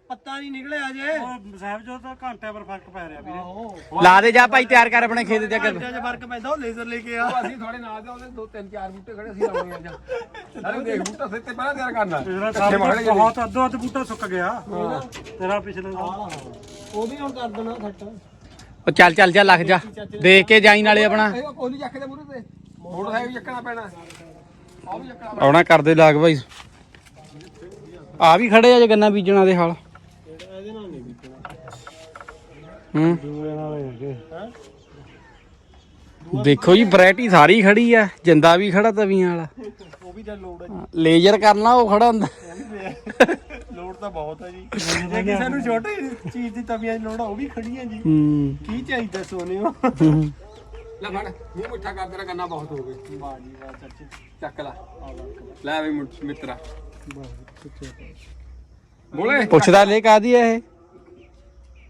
[SPEAKER 4] ਪੱਤਾ ਨਹੀਂ ਨਿਕਲਿਆ ਜੇ
[SPEAKER 9] ਉਹ ਸਾਹਿਬ ਜੋ ਤਾਂ ਘੰਟੇ ਪਰ ਫ਼ਰਕ ਪੈ ਰਿਹਾ ਵੀਰੇ।
[SPEAKER 4] ਆਹੋ।
[SPEAKER 1] ਲਾ ਦੇ ਜਾ ਭਾਈ ਤਿਆਰ ਕਰ ਆਪਣੇ ਖੇਤ ਜਾ ਕੇ।
[SPEAKER 4] ਘੰਟੇ 'ਚ ਫ਼ਰਕ ਪੈਂਦਾ ਉਹ ਲੇਜ਼ਰ ਲੈ ਕੇ ਆ।
[SPEAKER 2] ਅਸੀਂ ਤੁਹਾਡੇ ਨਾਲ ਦੇ ਉਹਦੇ ਦੋ ਤਿੰਨ ਚਾਰ ਬੂਟੇ ਖੜੇ ਅਸੀਂ ਲਾਉਣੇ ਆ ਜਾਂ। ਅਰੇ ਦੇਖ ਬੂਟਾ ਸਿੱਤੇ ਪਹਿਲਾਂ ਤਿਆਰ ਕਰਨਾ।
[SPEAKER 9] ਤੇਰਾ
[SPEAKER 2] ਮਗੜੇ ਜਿਹੇ।
[SPEAKER 9] ਬਹੁਤ ਅੱਧੋ ਅੱਧ ਬੂਟਾ ਸੁੱਕ ਗਿਆ। ਤੇਰਾ ਪਿਛਲੇ ਸਾਲ
[SPEAKER 4] ਉਹ ਵੀ ਹੁਣ ਕਰ ਦੇਣਾ ਸੈੱਟ।
[SPEAKER 1] ਉਹ ਚੱਲ ਚੱਲ ਜਾ ਲੱਗ ਜਾ। ਦੇਖ ਕੇ ਜਾਈ ਨਾਲੇ ਆਪਣਾ।
[SPEAKER 2] ਇਹ ਕੋਲੀ ਚੱਕ ਦੇ ਮੂਰੇ ਤੇ। ਮੋਟਰਸਾਈਕਲ ਚੱਕਣਾ ਪੈਣਾ। ਆ ਵੀ ਚੱਕਣਾ
[SPEAKER 1] ਆਉਣਾ ਕਰਦੇ ਲਾਗ ਭਾਈ ਆ ਵੀ ਖੜੇ ਆ ਜੇ ਗੰਨਾ ਬੀਜਣਾ ਦੇ ਹਾਲ
[SPEAKER 4] ਇਹਦੇ ਨਾਲ ਨਹੀਂ ਵਿਕਣਾ
[SPEAKER 1] ਹੂੰ। ਦੇਖੋ ਜੀ ਵੈਰਾਈਟੀ ਸਾਰੀ ਖੜੀ ਆ ਜਿੰਦਾ ਵੀ ਖੜਾ ਤਵੀਆਂ ਵਾਲਾ।
[SPEAKER 4] ਉਹ ਵੀ ਤਾਂ ਲੋਡ ਹੈ
[SPEAKER 1] ਲੇਜ਼ਰ ਕਰਨਾ ਉਹ ਖੜਾ ਹੁੰਦਾ।
[SPEAKER 4] ਲੋਡ ਤਾਂ ਬਹੁਤ ਹੈ ਜੀ। ਜੇ ਕਿਸੇ ਨੂੰ ਛੋਟੀ ਚੀਜ਼ ਦੀ ਤਵੀਆਂ ਦੀ ਲੋੜ ਆ ਉਹ ਵੀ ਖੜੀਆਂ ਜੀ।
[SPEAKER 1] ਹੂੰ।
[SPEAKER 4] ਕੀ ਚਾਹੀਦਾ ਸੋਨਿਓ।
[SPEAKER 2] ਲੈ ਫੜ ਮੂੰਹ ਮਿੱਠਾ ਕਰ ਤੇਰਾ ਗੰਨਾ ਬਹੁਤ ਹੋ ਗਏ
[SPEAKER 4] ਵਾਹ ਜੀ ਵਾਹ ਚਾਚੀ।
[SPEAKER 2] ਚੱਕ ਲੈ। ਲੈ ਮੁੰ- ਮਿੱਤਰਾ। ਬੋਲੇ।
[SPEAKER 1] ਪੁੱਛਦਾ ਲੈ ਕਾਦੀ ਆ ਇਹ?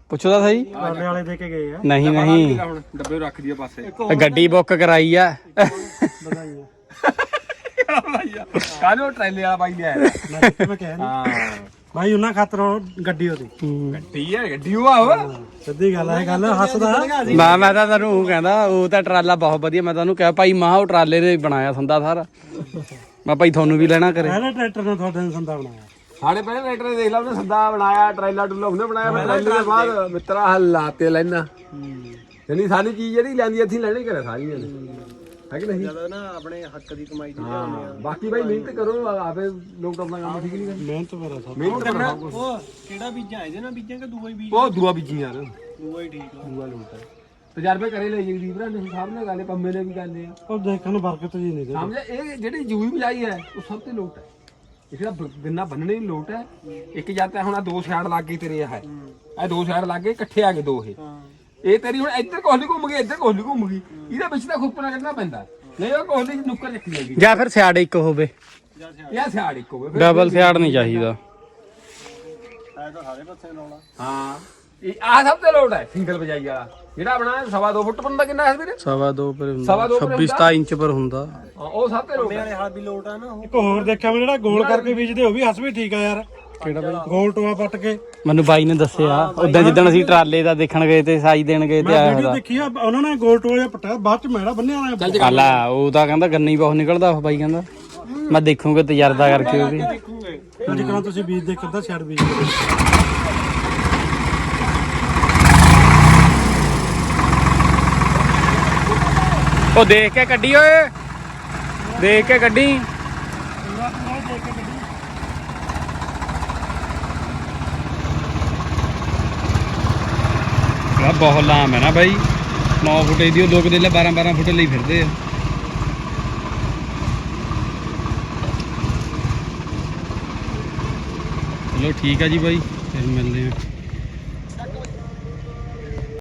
[SPEAKER 1] ਪੁੱਛਦਾ ਸਹੀ।
[SPEAKER 9] ਟਰਾਲੇ ਵਾਲੇ ਦੇ ਕੇ ਗਏ ਆ।
[SPEAKER 1] ਨਹੀਂ ਨਹੀਂ।
[SPEAKER 2] ਹੁਣ ਡੱਬੇ ਰੱਖ ਦਈਏ ਪਾਸੇ।
[SPEAKER 1] ਇਹ ਗੱਡੀ ਬੁੱਕ ਕਰਾਈ ਆ।
[SPEAKER 2] ਕਾਹਨੂੰ ਟ੍ਰੇਲੇ ਵਾਲਾ ਬਾਈ ਲਿਆ
[SPEAKER 9] ਮੈਂ ਕਹਿ
[SPEAKER 2] ਹਾਂ।
[SPEAKER 9] ਭਾਈ ਉਹਨਾਂ ਖਾਤਰ ਉਹ ਗੱਡੀ ਉਹਦੀ।
[SPEAKER 2] ਗੱਡੀ ਹੈ ਗੱਡੀ ਉਹ ਆਓ
[SPEAKER 9] ਸਿੱਧੀ ਗੱਲ ਹੈ ਗੱਲ ਹੱਸਦਾ।
[SPEAKER 1] ਮੈਂ ਮੈਂ ਤਾਂ ਤੈਨੂੰ ਉਹ ਕਹਿੰਦਾ ਉਹ ਤਾਂ ਟਰਾਲਾ ਬਹੁਤ ਵਧੀਆ ਮੈਂ ਤੁਹਾਨੂੰ ਕਿਹਾ ਭਾਈ ਮਾਹ ਉਹ ਟਰਾਲੇ ਦੇ ਬਣਾਇਆ ਸੰਦਾ ਸਾਰਾ। ਮੈਂ ਭਾਈ ਤੁਹਾਨੂੰ ਵੀ ਲੈਣਾ ਕਰੇ।
[SPEAKER 9] ਪਹਿਲੇ ਟਰੈਕਟਰ ਨੇ ਤੁਹਾਡੇ ਨੂੰ ਸੰਦਾ ਬਣਾਇਆ।
[SPEAKER 2] ਸਾਡੇ ਪਹਿਲੇ ਟਰੈਕਟਰ ਦੇਖ ਲਾ ਉਹਨੇ ਸੱਦਾ ਬਣਾਇਆ ਟਰੈਲਾ ਟੁਲਾ ਉਹਨੇ ਬਣਾਇਆ ਫਿਰ ਟਰੈਲੇ ਦੇ ਬਾਅਦ। ਮਿੱਤਰਾ ਹਲ ਲਾਤੇ ਲੈਣਾ ਯਾਨੀ ਸਾਰੀ ਚੀਜ਼ ਜਿਹੜੀ ਲੈਂਦੀ ਅਸੀਂ ਲੈਣੀ ਕਰੇ ਸਾਰੀਆਂ ਨੇ। ਹੈ। ਕਿ ਨਹੀਂ?
[SPEAKER 4] ਜਦੋਂ ਨਾ ਆਪਣੇ ਹੱਕ ਦੀ ਕਮਾਈ ਦੀ
[SPEAKER 2] ਹਾਂ ਬਾਕੀ ਭਾਈ ਮਿਹਨਤ ਕਰੋ ਆਪੇ ਲੋਕ ਆਪਣਾ ਕੰਮ ਠੀਕ ਨਹੀਂ ਕਰਦੇ।
[SPEAKER 9] ਮਿਹਨਤ ਮੇਰਾ ਸਭ।
[SPEAKER 2] ਮਿਹਨਤ ਕਰਨਾ
[SPEAKER 4] ਉਹ ਕਿਹੜਾ ਬੀਜਾਂ ਇਹਦੇ ਨਾਲ ਬੀਜਾਂ ਕਿ ਦੂਆ ਹੀ ਬੀਜ?
[SPEAKER 2] ਉਹ ਦੂਆ ਬੀਜੀ ਯਾਰ।
[SPEAKER 4] ਦੂਆ ਹੀ ਠੀਕ ਆ।
[SPEAKER 2] ਦੂਆ ਲੋਟ ਹੈ ਤਜਰਬੇ ਕਰੇ ਲੈ ਜੀ ਭਰਾ ਨੇ ਸਾਹਿਬ ਨੇ ਗੱਲ ਪੰਮੇ ਨੇ ਵੀ ਗੱਲ
[SPEAKER 9] ਉਹ ਦੇਖਣ ਨੂੰ ਬਰਕਤ ਜੀ ਨਹੀਂ ਦੇ
[SPEAKER 2] ਸਮਝ ਇਹ ਜਿਹੜੀ ਜੂਈ ਬਜਾਈ ਹੈ ਉਹ ਸਭ ਤੇ ਲੋਟ ਹੈ। ਇਹ ਜਿਹੜਾ ਬ- ਗੰਨਾ ਬੰਨਣੇ ਨਹੀਂ ਲੋਟ ਹੈ ਇੱਕ ਜਾਂ ਤਾਂ ਹੁਣ ਆ ਦੋ ਸਾਈਡ ਲੱਗ ਗਏ ਤੇਰੇ ਹੈ। ਇਹ ਦੋ ਸਾਈਡ ਲੱਗ ਗਏ ਇਕੱਠੇ ਆ ਗਏ ਦੋ ਇਹ। ਇਹ ਤੇਰੀ ਹੁਣ ਇੱਧਰ ਕੋਹਲੀ ਘੁੰਮ ਗਈ ਇੱਧਰ ਕੋਹਲੀ ਘੁੰਮ ਗਈ। ਇਹਦੇ ਵਿੱਚ ਤਾਂ ਖੁੱਪਣਾ ਕੱਢਣਾ ਪੈਂਦਾ। ਨਹੀਂ ਉਹ ਕੋਹਲੀ ਨੁੱਕਰ ਚੱਕੀ ਜਾਏਗੀ।
[SPEAKER 1] ਜਾਂ ਫਿਰ ਸਿਆੜ ਇੱਕ ਹੋਵੇ।
[SPEAKER 2] ਇਹ ਸਿਆੜ। ਇੱਕ ਹੋਵੇ। ਫਿਰ
[SPEAKER 1] ਡਬਲ ਸਿਆੜ ਨਹੀਂ ਚਾਹੀਦਾ।
[SPEAKER 4] ਐ ਤਾਂ ਸਾਰੇ ਪਾਸੇ ਲਾਉਣਾ।
[SPEAKER 2] ਹਾਂ। ਇਹ ਆ ਸਭ ਤੇ ਲੋਟ ਹੈ ਸਿੰਗਲ ਬਜਾਈ ਵਾਲਾ। ਜਿਹੜਾ ਆਪਣਾ ਸਵਾ ਦੋ ਫੁੱਟ ਬੰਦਾ ਕਿੰਨਾ ਹੈ ਵੀਰੇ?
[SPEAKER 1] ਸਵਾ ਦੋ ਪਰ
[SPEAKER 2] ਸਵਾ
[SPEAKER 1] ਹੁੰਦਾ
[SPEAKER 2] ਦੋ ਪਰ
[SPEAKER 1] 26
[SPEAKER 2] ਹੁੰਦਾ?
[SPEAKER 1] 27 ਇੰਚ ਪਰ ਹੁੰਦਾ।
[SPEAKER 2] ਹਾਂ, ਉਹ ਸਭ ਤੇ ਲੋਟ ਹੈ।
[SPEAKER 4] ਮੇਰੇ ਹਾਲ ਵੀ ਲੋਟ ਆ ਨਾ ਉਹ
[SPEAKER 9] ਇੱਕ ਹੋਰ ਦੇਖਿਆ ਮੈਂ ਜਿਹੜਾ ਗੋਲ ਕਰਕੇ ਬੀਜਦੇ ਉਹ ਵੀ ਹੱਸ ਵੀ ਠੀਕ ਆ ਯਾਰ।
[SPEAKER 1] ਕਿਹੜਾ ਬਾਈ?
[SPEAKER 9] ਗੋਲ ਟੋਆ ਪੱਟ ਕੇ।
[SPEAKER 1] ਮੈਨੂੰ ਬਾਈ ਨੇ ਦੱਸਿਆ ਉਦਾਂ ਜਿੱਦਣ ਅਸੀਂ ਟਰਾਲੇ ਦਾ ਦੇਖਣ ਗਏ ਤੇ ਸਾਈ ਦੇਣ ਗਏ ਤੇ
[SPEAKER 9] ਮੈਂ
[SPEAKER 1] ਆਇਆ
[SPEAKER 9] ਵੀਡੀਓ
[SPEAKER 1] ਦਾ
[SPEAKER 9] ਦੇਖੀ ਆ ਉਹਨਾਂ ਨੇ ਗੋਲ ਟੋਆ ਜਿਹਾ ਪੱਟਿਆ ਬਾਅਦ ਚ ਮੈੜਾ ਬੰਨਿਆ ਨਾ
[SPEAKER 1] ਕੱਲ ਆ ਉਹ ਤਾਂ ਕਹਿੰਦਾ ਗੰਨੀ ਬਹੁਤ ਨਿਕਲਦਾ ਉਹ ਬਾਈ ਕਹਿੰਦਾ। ਮੈਂ ਦੇਖੂਗਾ ਤਜਰਬਾ ਕਰਕੇ ਉਹ ਵੀ।
[SPEAKER 4] ਦੇਖੂਗੇ।
[SPEAKER 9] ਅੱਜ ਕੱਲ੍ਹ ਤੁਸੀਂ ਬੀਜ ਦੇ ਕਿੱਦਾਂ ਛੱਡ ਬੀਜ
[SPEAKER 1] ਉਹ ਦੇਖ ਕੇ ਕੱਢੀ ਓਏ। ਦੇਖ ਕੇ ਕੱਢੀ। ਆ ਬਹੁਤ ਲਾਮ ਹੈ ਨਾ ਬਾਈ। 9 ਫੁੱਟ ਦੀ ਉਹ ਲੋਕ ਦੇ ਲੈ 12 12 ਫੁੱਟ ਲਈ ਫਿਰਦੇ ਆ। ਚਲੋ ਠੀਕ ਆ ਜੀ ਬਾਈ, ਫਿਰ ਮਿਲਦੇ ਆ।